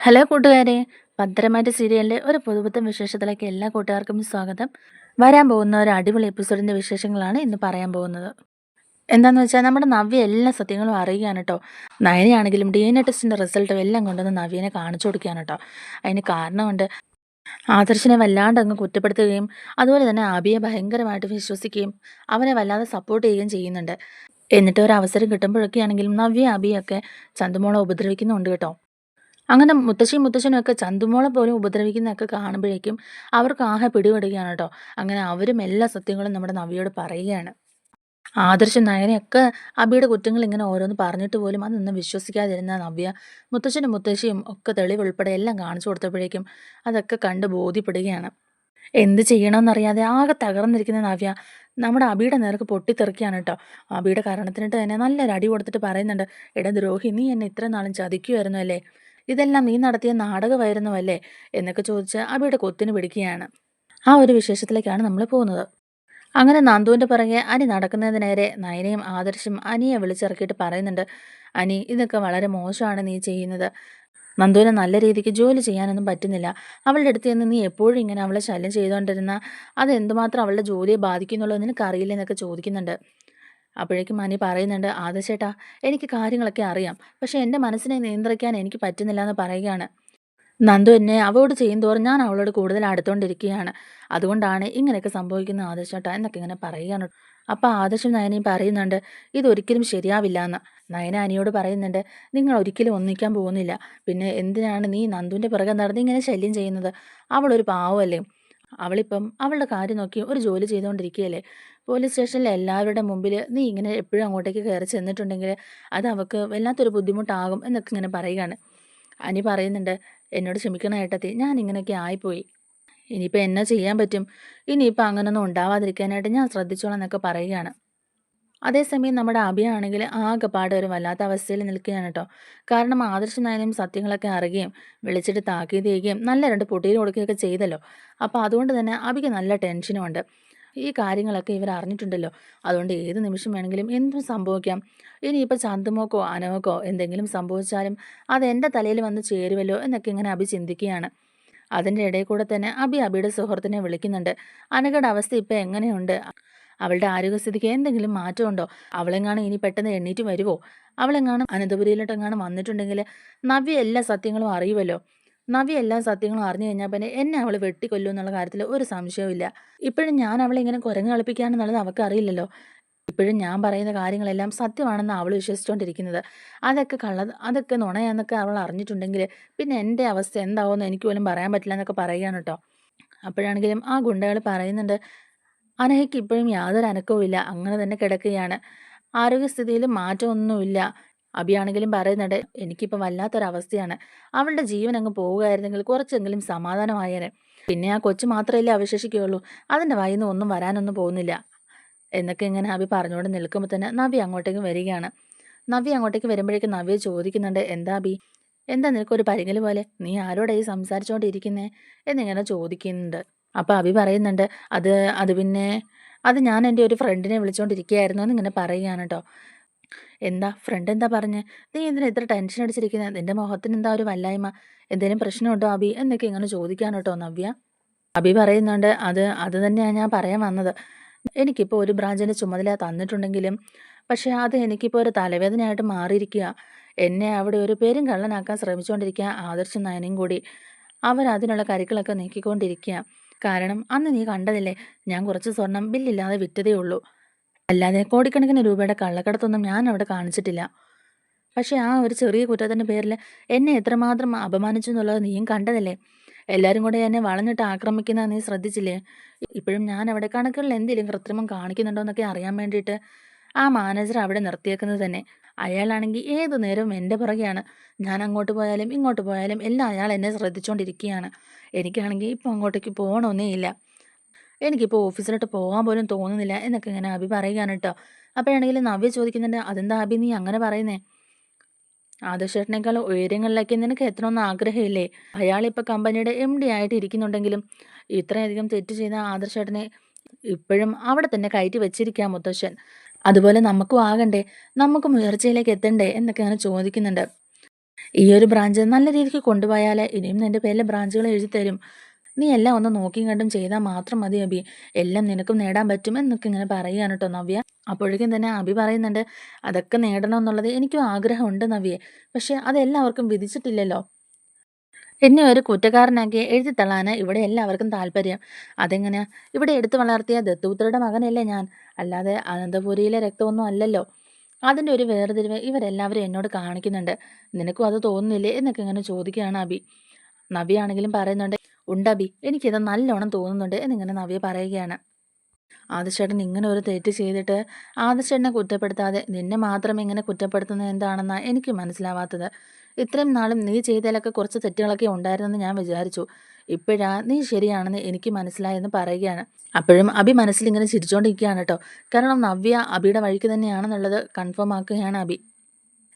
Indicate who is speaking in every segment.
Speaker 1: Hello കൂട്ടുകാരെ ഭദ്രമായിട്ട് സീരിയലിലെ ഒരു പുതുപുത്തം വിശേഷത്തിലേക്ക് എല്ലാ കൂട്ടുകാർക്കും സ്വാഗതം. വരാൻ പോകുന്ന ഒരു അടിപൊളി എപ്പിസോഡിന്റെ വിശേഷങ്ങളാണ് ഇന്ന് പറയാൻ പോകുന്നത്. എന്താണെന്ന് വെച്ചാൽ നമ്മുടെ നവ്യ എല്ലാ സത്യങ്ങളും അറിയുകയാണ് കേട്ടോ നയനയാണെങ്കിലും ഡി എൻ എ ടെസ്റ്റിന്റെ റിസൾട്ടും എല്ലാം കൊണ്ടുവന്ന് നവ്യനെ കാണിച്ചു കൊടുക്കുകയാണ് കേട്ടോ അതിന് കാരണമുണ്ട് ആദർശിനെ വല്ലാണ്ട് അങ്ങ് കുറ്റപ്പെടുത്തുകയും അതുപോലെ തന്നെ അബിയെ ഭയങ്കരമായിട്ട് വിശ്വസിക്കുകയും അവനെ വല്ലാതെ സപ്പോർട്ട് ചെയ്യുകയും ചെയ്യുന്നുണ്ട്. എന്നിട്ട് ഒരു അവസരം കിട്ടുമ്പോഴൊക്കെ ആണെങ്കിലും നവ്യ അബിയൊക്കെ ചന്തുമോളെ ഉപദ്രവിക്കുന്നുണ്ട് കേട്ടോ. അങ്ങനെ മുത്തശ്ശിയും മുത്തശ്ശനൊക്കെ ചന്തുമോളെ പോലും ഉപദ്രവിക്കുന്നതൊക്കെ കാണുമ്പോഴേക്കും അവർക്ക് ആകെ പിടിപെടുകയാണ് കേട്ടോ അങ്ങനെ അവരും എല്ലാ സത്യങ്ങളും നമ്മുടെ നവിയോട് പറയുകയാണ്. ആദർശ നയനയൊക്കെ അബിയുടെ കുറ്റങ്ങൾ ഇങ്ങനെ ഓരോന്ന് പറഞ്ഞിട്ട് പോലും അതൊന്നും വിശ്വസിക്കാതിരുന്ന നവ്യ മുത്തശ്ശനും മുത്തശ്ശിയും ഒക്കെ തെളിവുൾപ്പെടെ എല്ലാം കാണിച്ചു കൊടുത്തപ്പോഴേക്കും അതൊക്കെ കണ്ട് ബോധ്യപ്പെടുകയാണ്. എന്ത് ചെയ്യണമെന്നറിയാതെ ആകെ തകർന്നിരിക്കുന്ന നവ്യ നമ്മുടെ അബിയുടെ നേർക്ക് പൊട്ടിത്തെറിക്കുകയാണ് കേട്ടോ അബിയുടെ കാരണത്തിനിട്ട് തന്നെ നല്ലൊരു അടി കൊടുത്തിട്ട് പറയുന്നുണ്ട് എടാ ദ്രോഹി നീ എന്നെ ഇത്ര നാളും ചതിക്കുമായിരുന്നു അല്ലേ? ഇതെല്ലാം നീ നടത്തിയ നാടകമായിരുന്നു അല്ലേ എന്നൊക്കെ ചോദിച്ച് അബിയുടെ കൊത്തിന് പിടിക്കുകയാണ്. ആ ഒരു വിശേഷത്തിലേക്കാണ് നമ്മൾ പോകുന്നത്. അങ്ങനെ നന്ദുവിന്റെ പുറകെ അനി നടക്കുന്നതിന് നേരെ നയനയും ആദർശും അനിയെ വിളിച്ചിറക്കിയിട്ട് പറയുന്നുണ്ട് അനി ഇതൊക്കെ വളരെ മോശമാണ് നീ ചെയ്യുന്നത്. നന്ദുവിനെ നല്ല രീതിക്ക് ജോലി ചെയ്യാനൊന്നും പറ്റുന്നില്ല. അവളുടെ അടുത്ത് നിന്ന് നീ എപ്പോഴും ഇങ്ങനെ അവളെ ശല്യം ചെയ്തുകൊണ്ടിരുന്ന അത് എന്തുമാത്രം അവളുടെ ജോലിയെ ബാധിക്കുന്നുള്ളൂ നിനക്കറിയില്ല? എന്നൊക്കെ ചോദിക്കുന്നുണ്ട്. അപ്പോഴേക്കും മാനി പറയുന്നുണ്ട് ആദശേട്ടാ എനിക്ക് കാര്യങ്ങളൊക്കെ അറിയാം. പക്ഷെ എന്റെ മനസ്സിനെ നിയന്ത്രിക്കാൻ എനിക്ക് പറ്റുന്നില്ല എന്ന് പറയുകയാണ്. നന്ദു എന്നെ അവളോട് ചെയ്യുന്തോറും ഞാൻ അവളോട് കൂടുതൽ അടുത്തോണ്ടിരിക്കുകയാണ്. അതുകൊണ്ടാണ് ഇങ്ങനെയൊക്കെ സംഭവിക്കുന്നത് ആദർശേട്ടാ എന്നൊക്കെ ഇങ്ങനെ പറയുകയാണ്. അപ്പോൾ ആദർശം നയനയും പറയുന്നുണ്ട് ഇതൊരിക്കലും ശരിയാവില്ല എന്ന് നയന അനിയോട് പറയുന്നുണ്ട് നിങ്ങൾ ഒരിക്കലും ഒന്നിക്കാൻ പോകുന്നില്ല. പിന്നെ എന്തിനാണ് നീ നന്ദുവിന്റെ പുറകെ നടന്ന് ഇങ്ങനെ ശല്യം ചെയ്യുന്നത്? അവളൊരു പാവമല്ലേ? അവളിപ്പം അവളുടെ കാര്യം നോക്കി ഒരു ജോലി ചെയ്തുകൊണ്ടിരിക്കുകയല്ലേ പോലീസ് സ്റ്റേഷനിൽ എല്ലാവരുടെ മുമ്പിൽ നീ ഇങ്ങനെ എപ്പോഴും അങ്ങോട്ടേക്ക് കയറി ചെന്നിട്ടുണ്ടെങ്കിൽ അത് അവൾക്ക് വല്ലാത്തൊരു ബുദ്ധിമുട്ടാകും എന്നൊക്കെ ഇങ്ങനെ പറയുകയാണ്. അനി പറയുന്നുണ്ട് എന്നോട് ക്ഷമിക്കണം ഏട്ടത്തി ഞാൻ ഇങ്ങനെയൊക്കെ ആയിപ്പോയി. ഇനിയിപ്പോൾ എന്നാ ചെയ്യാൻ പറ്റും? ഇനിയിപ്പോൾ അങ്ങനൊന്നും ഉണ്ടാവാതിരിക്കാനായിട്ട് ഞാൻ ശ്രദ്ധിച്ചോളാം എന്നൊക്കെ പറയുകയാണ്. അതേസമയം നമ്മുടെ അഭിയാണെങ്കിൽ ആകെപ്പാട് ഒരു വല്ലാത്ത അവസ്ഥയിൽ നിൽക്കുകയാണ് കേട്ടോ. കാരണം ആദർശ നയനും സത്യങ്ങളൊക്കെ അറിയുകയും വിളിച്ചിട്ട് താക്കീത് ചെയ്യുകയും നല്ല രണ്ട് പൊട്ടിയിൽ കൊടുക്കുകയൊക്കെ ചെയ്തല്ലോ. അപ്പോൾ അതുകൊണ്ട് തന്നെ അഭിക്ക് നല്ല ടെൻഷനുമുണ്ട് ഈ കാര്യങ്ങളൊക്കെ ഇവർ അറിഞ്ഞിട്ടുണ്ടല്ലോ. അതുകൊണ്ട് ഏത് നിമിഷം വേണമെങ്കിലും എന്തും സംഭവിക്കാം. ഇനിയിപ്പോൾ ചന്തുമോക്കോ അനവക്കോ എന്തെങ്കിലും സംഭവിച്ചാലും അത് എന്റെ തലയിൽ വന്ന് ചേരുമല്ലോ എന്നൊക്കെ ഇങ്ങനെ അഭി ചിന്തിക്കുകയാണ്. അതിന്റെ ഇടയിൽ കൂടെ തന്നെ അഭി അബിയുടെ സുഹൃത്തിനെ വിളിക്കുന്നുണ്ട്. അനഘയുടെ അവസ്ഥ ഇപ്പോൾ എങ്ങനെയുണ്ട്? അവളുടെ ആരോഗ്യസ്ഥിതിക്ക് എന്തെങ്കിലും മാറ്റമുണ്ടോ? അവളെങ്ങാണ് ഇനി പെട്ടെന്ന് എണ്ണീറ്റ് വരുമോ അവളെങ്ങാണ് അനന്തപുരിയിലോട്ടെങ്ങാണ് വന്നിട്ടുണ്ടെങ്കിൽ നവ്യ എല്ലാ സത്യങ്ങളും അറിയുമല്ലോ നവ്യ എല്ലാ സത്യങ്ങളും അറിഞ്ഞു കഴിഞ്ഞാൽ പിന്നെ എന്നെ അവൾ വെട്ടിക്കൊല്ലും എന്നുള്ള കാര്യത്തിൽ ഒരു സംശയവുമില്ല ഇപ്പോഴും ഞാൻ അവളെ ഇങ്ങനെ കുരങ്ങ് കളിപ്പിക്കാനെന്നുള്ളത് അവൾക്ക് അറിയില്ലല്ലോ. ഇപ്പോഴും ഞാൻ പറയുന്ന കാര്യങ്ങളെല്ലാം സത്യമാണെന്ന് അവൾ വിശ്വസിച്ചുകൊണ്ടിരിക്കുന്നത് അതൊക്കെ കള്ള അതൊക്കെ നുണയാന്നൊക്കെ അവൾ അറിഞ്ഞിട്ടുണ്ടെങ്കിൽ പിന്നെ എന്റെ അവസ്ഥ എന്താവുമെന്ന് എനിക്ക് പോലും പറയാൻ പറ്റില്ല എന്നൊക്കെ പറയുകയാണ് കേട്ടോ അപ്പോഴാണെങ്കിലും ആ ഗുണ്ടകൾ പറയുന്നുണ്ട് അനഹയ്ക്ക് ഇപ്പോഴും യാതൊരു അനക്കവും ഇല്ല. അങ്ങനെ തന്നെ കിടക്കുകയാണ്. ആരോഗ്യസ്ഥിതിയിൽ മാറ്റമൊന്നുമില്ല. അബിയാണെങ്കിലും പറയുന്നുണ്ട് എനിക്കിപ്പോൾ വല്ലാത്തൊരവസ്ഥയാണ്. അവളുടെ ജീവൻ അങ്ങ് പോവുകയായിരുന്നെങ്കിൽ കുറച്ചെങ്കിലും സമാധാനമായേനെ. പിന്നെ ആ കൊച്ചു മാത്രമല്ലേ അവശേഷിക്കുകയുള്ളൂ. അതിന്റെ വായിന്ന് ഒന്നും വരാനൊന്നും പോകുന്നില്ല. എന്നൊക്കെ ഇങ്ങനെ അബി പറഞ്ഞുകൊണ്ട് നിൽക്കുമ്പോൾ തന്നെ നവി അങ്ങോട്ടേക്ക് വരികയാണ്. നവി അങ്ങോട്ടേക്ക് വരുമ്പോഴേക്കും നവിയെ ചോദിക്കുന്നുണ്ട് എന്താ അബി? എന്താ നിനക്കൊരു പരിങ്ങൽ പോലെ? നീ ആരോടായി സംസാരിച്ചുകൊണ്ടിരിക്കുന്നേ എന്നിങ്ങനെ ചോദിക്കുന്നുണ്ട്. അപ്പോൾ അഭി പറയുന്നുണ്ട് അത് അത് പിന്നെ അത് ഞാൻ എന്റെ ഒരു ഫ്രണ്ടിനെ വിളിച്ചുകൊണ്ടിരിക്കുകയായിരുന്നു എന്നിങ്ങനെ പറയുകയാണ് കേട്ടോ എന്താ ഫ്രണ്ട് എന്താ പറഞ്ഞ്? നീ എന്തിനാ ഇത്ര ടെൻഷൻ അടിച്ചിരിക്കുന്നത് നിന്റെ മുഖത്തിന് എന്താ ഒരു വല്ലായ്മ? എന്തെങ്കിലും പ്രശ്നമുണ്ടോ അബി എന്നൊക്കെ ഇങ്ങനെ ചോദിക്കാൻ കേട്ടോ നവ്യ. അബി പറയുന്നുണ്ട് അത് അത് തന്നെയാണ് ഞാൻ പറയാൻ വന്നത്. എനിക്കിപ്പോൾ ഒരു ബ്രാഞ്ചിന്റെ ചുമതല തന്നിട്ടുണ്ടെങ്കിലും പക്ഷേ അത് എനിക്കിപ്പോൾ ഒരു തലവേദനയായിട്ട് മാറിയിരിക്കുക എന്നെ അവിടെ ഒരു പേരും കള്ളനാക്കാൻ ശ്രമിച്ചുകൊണ്ടിരിക്കുക ആദർശ നയനും കൂടി. അവരതിനുള്ള കരുക്കളൊക്കെ നീക്കിക്കൊണ്ടിരിക്കുക കാരണം അന്ന് നീ കണ്ടതില്ലേ? ഞാൻ കുറച്ച് സ്വർണം ബില്ലില്ലാതെ വിറ്റതേ ഉള്ളൂ. അല്ലാതെ കോടിക്കണക്കിന് രൂപയുടെ കള്ളക്കടത്തൊന്നും ഞാൻ അവിടെ കാണിച്ചിട്ടില്ല. പക്ഷെ ആ ഒരു ചെറിയ കുറ്റത്തിന്റെ പേരിൽ എന്നെ എത്രമാത്രം അപമാനിച്ചു എന്നുള്ളത് നീയും കണ്ടതല്ലേ? എല്ലാവരും കൂടെ എന്നെ വളഞ്ഞിട്ട് ആക്രമിക്കുന്ന നീ ശ്രദ്ധിച്ചില്ലേ? ഇപ്പോഴും ഞാൻ അവിടെ കണക്കുകളിൽ എന്തെങ്കിലും കൃത്രിമം കാണിക്കുന്നുണ്ടോ എന്നൊക്കെ അറിയാൻ വേണ്ടിയിട്ട് ആ മാനേജർ അവിടെ നിർത്തിയേക്കുന്നത് തന്നെ. അയാളാണെങ്കിൽ ഏതു നേരവും എന്റെ പുറകെയാണ്. ഞാൻ അങ്ങോട്ട് പോയാലും ഇങ്ങോട്ട് പോയാലും എല്ലാം അയാൾ എന്നെ ശ്രദ്ധിച്ചുകൊണ്ടിരിക്കുകയാണ് എനിക്കാണെങ്കിൽ ഇപ്പോൾ അങ്ങോട്ടേക്ക് പോകണമെന്നേ ഇല്ല. എനിക്കിപ്പോൾ ഓഫീസിലോട്ട് പോകാൻ പോലും തോന്നുന്നില്ല എന്നൊക്കെ ഇങ്ങനെ അഭി പറയുകയാണ് കേട്ടോ. അപ്പോഴാണെങ്കിൽ നവ്യ ചോദിക്കുന്നുണ്ട് അതെന്താ അഭി നീ അങ്ങനെ പറയുന്നേ? ആദർശേട്ടനേക്കാൾ ഉയരങ്ങളിലേക്ക് നിനക്ക് എത്തണമെന്ന് ആഗ്രഹമില്ലേ? അയാളിപ്പോൾ കമ്പനിയുടെ എം ഡി ആയിട്ട് ഇരിക്കുന്നുണ്ടെങ്കിലും ഇത്രയധികം തെറ്റ് ചെയ്ത ആദർശേട്ടനെ ഇപ്പോഴും അവിടെ തന്നെ കയറ്റി വെച്ചിരിക്കാം മുത്തശ്ശൻ. അതുപോലെ നമുക്കും ആകണ്ടേ നമുക്കും ഉയർച്ചയിലേക്ക് എത്തണ്ടേ എന്നൊക്കെ അങ്ങനെ ചോദിക്കുന്നുണ്ട്. ഈ ഒരു ബ്രാഞ്ച് നല്ല രീതിക്ക് കൊണ്ടുപോയാൽ ഇനിയും നിന്റെ പേരിലെ ബ്രാഞ്ചുകൾ എഴുതി തരും. നീ എല്ലാം ഒന്ന് നോക്കിയും കണ്ടും ചെയ്താൽ മാത്രം മതി അബി. എല്ലാം നിനക്കും നേടാൻ പറ്റും എന്നൊക്കെ ഇങ്ങനെ പറയുകയാണ് കേട്ടോ നവ്യ. അപ്പോഴേക്കും തന്നെ അബി പറയുന്നുണ്ട് അതൊക്കെ നേടണം എന്നുള്ളത് എനിക്കും ആഗ്രഹമുണ്ട് നവ്യെ. പക്ഷെ അതെല്ലാവർക്കും വിധിച്ചിട്ടില്ലല്ലോ. എന്നെ ഒരു കുറ്റക്കാരനാക്കി എഴുതി തള്ളാന് ഇവിടെ എല്ലാവർക്കും താല്പര്യം. അതെങ്ങനെയാ? ഇവിടെ എടുത്തു വളർത്തിയ ദത്തുപുത്രയുടെ മകനല്ലേ ഞാൻ. അല്ലാതെ അനന്തപുരിയിലെ രക്തമൊന്നും അല്ലല്ലോ. അതിന്റെ ഒരു വേർതിരിവ് ഇവരെല്ലാവരും എന്നോട് കാണിക്കുന്നുണ്ട്. നിനക്കും അത് തോന്നുന്നില്ലേ? എന്നൊക്കെ ഇങ്ങനെ ചോദിക്കുകയാണ് അബി. നവ്യാണെങ്കിലും പറയുന്നുണ്ട് ഉണ്ടബി എനിക്കിത് നല്ലോണം തോന്നുന്നുണ്ട് എന്നിങ്ങനെ നവ്യ പറയുകയാണ്. ആദിശേട്ടൻ ഇങ്ങനെ ഒരു തെറ്റ് ചെയ്തിട്ട് ആദിശേട്ടനെ കുറ്റപ്പെടുത്താതെ നിന്നെ മാത്രം ഇങ്ങനെ കുറ്റപ്പെടുത്തുന്നത് എന്താണെന്നാണ് എനിക്ക് മനസ്സിലാവാത്തത്. ഇത്രയും നാളും നീ ചെയ്തതിലൊക്കെ കുറച്ച് തെറ്റുകളൊക്കെ ഉണ്ടായിരുന്നെന്ന് ഞാൻ വിചാരിച്ചു. ഇപ്പോഴാ നീ ശരിയാണെന്ന് എനിക്ക് മനസ്സിലായെന്ന് പറയുകയാണ്. അപ്പോഴും അബി മനസ്സിൽ ഇങ്ങനെ ചിരിച്ചുകൊണ്ടിരിക്കുകയാണ് കേട്ടോ. കാരണം നവ്യ അബിയുടെ വഴിക്ക് തന്നെയാണെന്നുള്ളത് കൺഫേം ആക്കുകയാണ് അബി.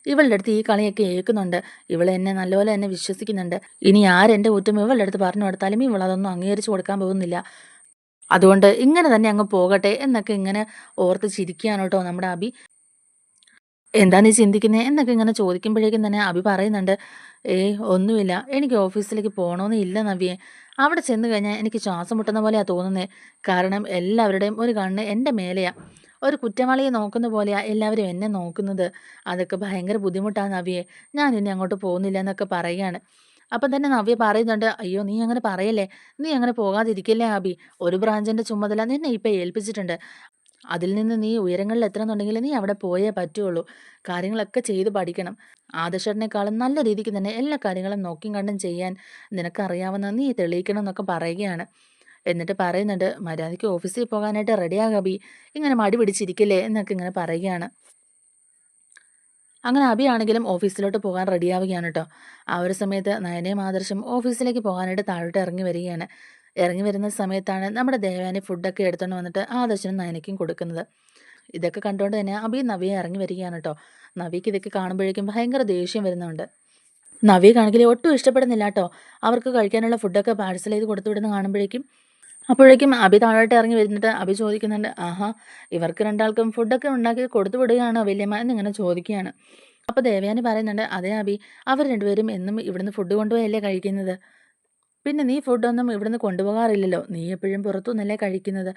Speaker 1: ഇവളുടെ അടുത്ത് ഈ കളിയൊക്കെ ഏൽക്കുന്നുണ്ട്. ഇവൾ എന്നെ നല്ലപോലെ എന്നെ വിശ്വസിക്കുന്നുണ്ട്. ഇനി ആരെന്റെ കുറ്റം ഇവളുടെ അടുത്ത് പറഞ്ഞു കൊടുത്താലും ഇവൾ അതൊന്നും അംഗീകരിച്ചു കൊടുക്കാൻ പോകുന്നില്ല. അതുകൊണ്ട് ഇങ്ങനെ തന്നെ അങ്ങ് പോകട്ടെ എന്നൊക്കെ ഇങ്ങനെ ഓർത്ത് ചിരിക്കുകയാണ് കേട്ടോ നമ്മുടെ അബി. എന്താ നീ ചിന്തിക്കുന്നത് എന്നൊക്കെ ഇങ്ങനെ ചോദിക്കുമ്പോഴേക്കും തന്നെ അഭി പറയുന്നുണ്ട് ഏയ് ഒന്നുമില്ല. എനിക്ക് ഓഫീസിലേക്ക് പോകണമെന്ന് ഇല്ല നവ്യെ. അവിടെ ചെന്ന് കഴിഞ്ഞാൽ എനിക്ക് ശ്വാസം മുട്ടുന്ന പോലെയാണ് തോന്നുന്നത് കാരണം എല്ലാവരുടെയും ഒരു കണ്ണ് എന്റെ മേലെയാ. ഒരു കുറ്റവാളിയെ നോക്കുന്ന പോലെയാണ് എല്ലാവരും എന്നെ നോക്കുന്നത്. അതൊക്കെ ഭയങ്കര ബുദ്ധിമുട്ടാണ് നവ്യെ. ഞാൻ ഇനി അങ്ങോട്ട് പോകുന്നില്ല എന്നൊക്കെ പറയുകയാണ്. അപ്പം തന്നെ നവ്യ പറയുന്നുണ്ട് അയ്യോ നീ അങ്ങനെ പറയല്ലേ? നീ അങ്ങനെ പോകാതിരിക്കല്ലേ അബി ഒരു ബ്രാഞ്ചിന്റെ ചുമതല നിന്നെ ഇപ്പം ഏൽപ്പിച്ചിട്ടുണ്ട്. അതിൽ നിന്ന് നീ ഉയരങ്ങളിൽ എത്തണമെന്നുണ്ടെങ്കിൽ നീ അവിടെ പോയേ പറ്റുള്ളൂ. കാര്യങ്ങളൊക്കെ ചെയ്ത് പഠിക്കണം. ആദർശേട്ടനേക്കാളും നല്ല രീതിക്ക് തന്നെ എല്ലാ കാര്യങ്ങളും നോക്കിയും കണ്ടും ചെയ്യാൻ നിനക്കറിയാവുന്ന നീ തെളിയിക്കണം എന്നൊക്കെ പറയുകയാണ്. എന്നിട്ട് പറയുന്നുണ്ട് മര്യാദയ്ക്ക് ഓഫീസിൽ പോകാനായിട്ട് റെഡിയാകാം അബി. ഇങ്ങനെ മടി പിടിച്ചിരിക്കില്ലേ? എന്നൊക്കെ ഇങ്ങനെ പറയുകയാണ്. അങ്ങനെ അബിയാണെങ്കിലും ഓഫീസിലോട്ട് പോകാൻ റെഡിയാവുകയാണ് കേട്ടോ. ആ ഒരു സമയത്ത് നയനയും ആദർശം ഓഫീസിലേക്ക് പോകാനായിട്ട് താഴോട്ട് ഇറങ്ങി വരികയാണ്. ഇറങ്ങി വരുന്ന സമയത്താണ് നമ്മുടെ ദേവാനി ഫുഡൊക്കെ എടുത്തുകൊണ്ട് വന്നിട്ട് ആദർശനും നയനയ്ക്കും കൊടുക്കുന്നത്. ഇതൊക്കെ കണ്ടുകൊണ്ട് തന്നെ അബി നവിയെ ഇറങ്ങി വരികയാണ് കേട്ടോ നവിക്ക് ഇതൊക്കെ കാണുമ്പോഴേക്കും ഭയങ്കര ദേഷ്യം വരുന്നുണ്ട്. നവിയെ ഒട്ടും ഇഷ്ടപ്പെടുന്നില്ല കേട്ടോ അവർക്ക് കഴിക്കാനുള്ള ഫുഡൊക്കെ പാഴ്സൽ ചെയ്ത് കൊടുത്തു വിടുന്ന കാണുമ്പോഴേക്കും അപ്പോഴേക്കും അബി താഴോട്ട് ഇറങ്ങി വരുന്നിട്ട് അബി ചോദിക്കുന്നുണ്ട് ആഹാ ഇവർക്ക് രണ്ടാൾക്കും ഫുഡൊക്കെ ഉണ്ടാക്കി കൊടുത്തു വിടുകയാണോ വല്യമ്മ? എന്നിങ്ങനെ ചോദിക്കുകയാണ്. അപ്പോൾ ദേവയാനി പറയുന്നുണ്ട് അതേ അബി അവർ രണ്ടുപേരും എന്നും ഇവിടുന്ന് ഫുഡ് കൊണ്ടുപോയല്ലേ കഴിക്കുന്നത്? പിന്നെ നീ ഫുഡൊന്നും ഇവിടുന്ന് കൊണ്ടുപോകാറില്ലല്ലോ. നീ എപ്പോഴും പുറത്തുനിന്നല്ലേ കഴിക്കുന്നത്?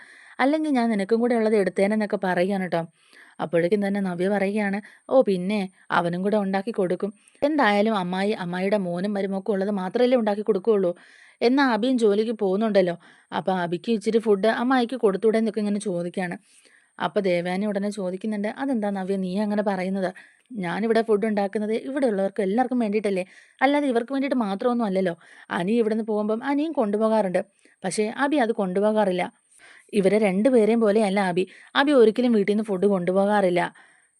Speaker 1: അല്ലെങ്കിൽ ഞാൻ നിനക്കും കൂടെ ഉള്ളത് എടുത്തേനെന്നൊക്കെ പറയുകയാണ് കേട്ടോ. അപ്പോഴേക്കും തന്നെ നവ്യ പറയുകയാണ് ഓ പിന്നെ അവനും കൂടെ ഉണ്ടാക്കി കൊടുക്കും. എന്തായാലും അമ്മായി അമ്മായിയുടെ മോനും മരുമൊക്കെ ഉള്ളത് മാത്രമല്ലേ ഉണ്ടാക്കി കൊടുക്കുകയുള്ളൂ. എന്നാൽ അബിയും ജോലിക്ക് പോകുന്നുണ്ടല്ലോ. അപ്പോൾ അബിക്ക് ഇച്ചിരി ഫുഡ് അമ്മായിക്ക് കൊടുത്തൂടെ എന്നൊക്കെ ഇങ്ങനെ ചോദിക്കുകയാണ്. അപ്പോൾ ദേവാനി ഉടനെ ചോദിക്കുന്നുണ്ട് അതെന്താ നവ്യ നീ അങ്ങനെ പറയുന്നത്? ഞാനിവിടെ ഫുഡ് ഉണ്ടാക്കുന്നത് ഇവിടെ ഉള്ളവർക്ക് എല്ലാവർക്കും വേണ്ടിയിട്ടല്ലേ? അല്ലാതെ ഇവർക്ക് വേണ്ടിയിട്ട് മാത്രമൊന്നും അല്ലല്ലോ. അനി ഇവിടുന്ന് പോകുമ്പം അനിയും കൊണ്ടുപോകാറുണ്ട്. പക്ഷേ അബി അത് കൊണ്ടുപോകാറില്ല. ഇവരെ രണ്ടുപേരെയും പോലെയല്ല അബി. അബി ഒരിക്കലും വീട്ടിൽ നിന്ന് ഫുഡ് കൊണ്ടുപോകാറില്ല.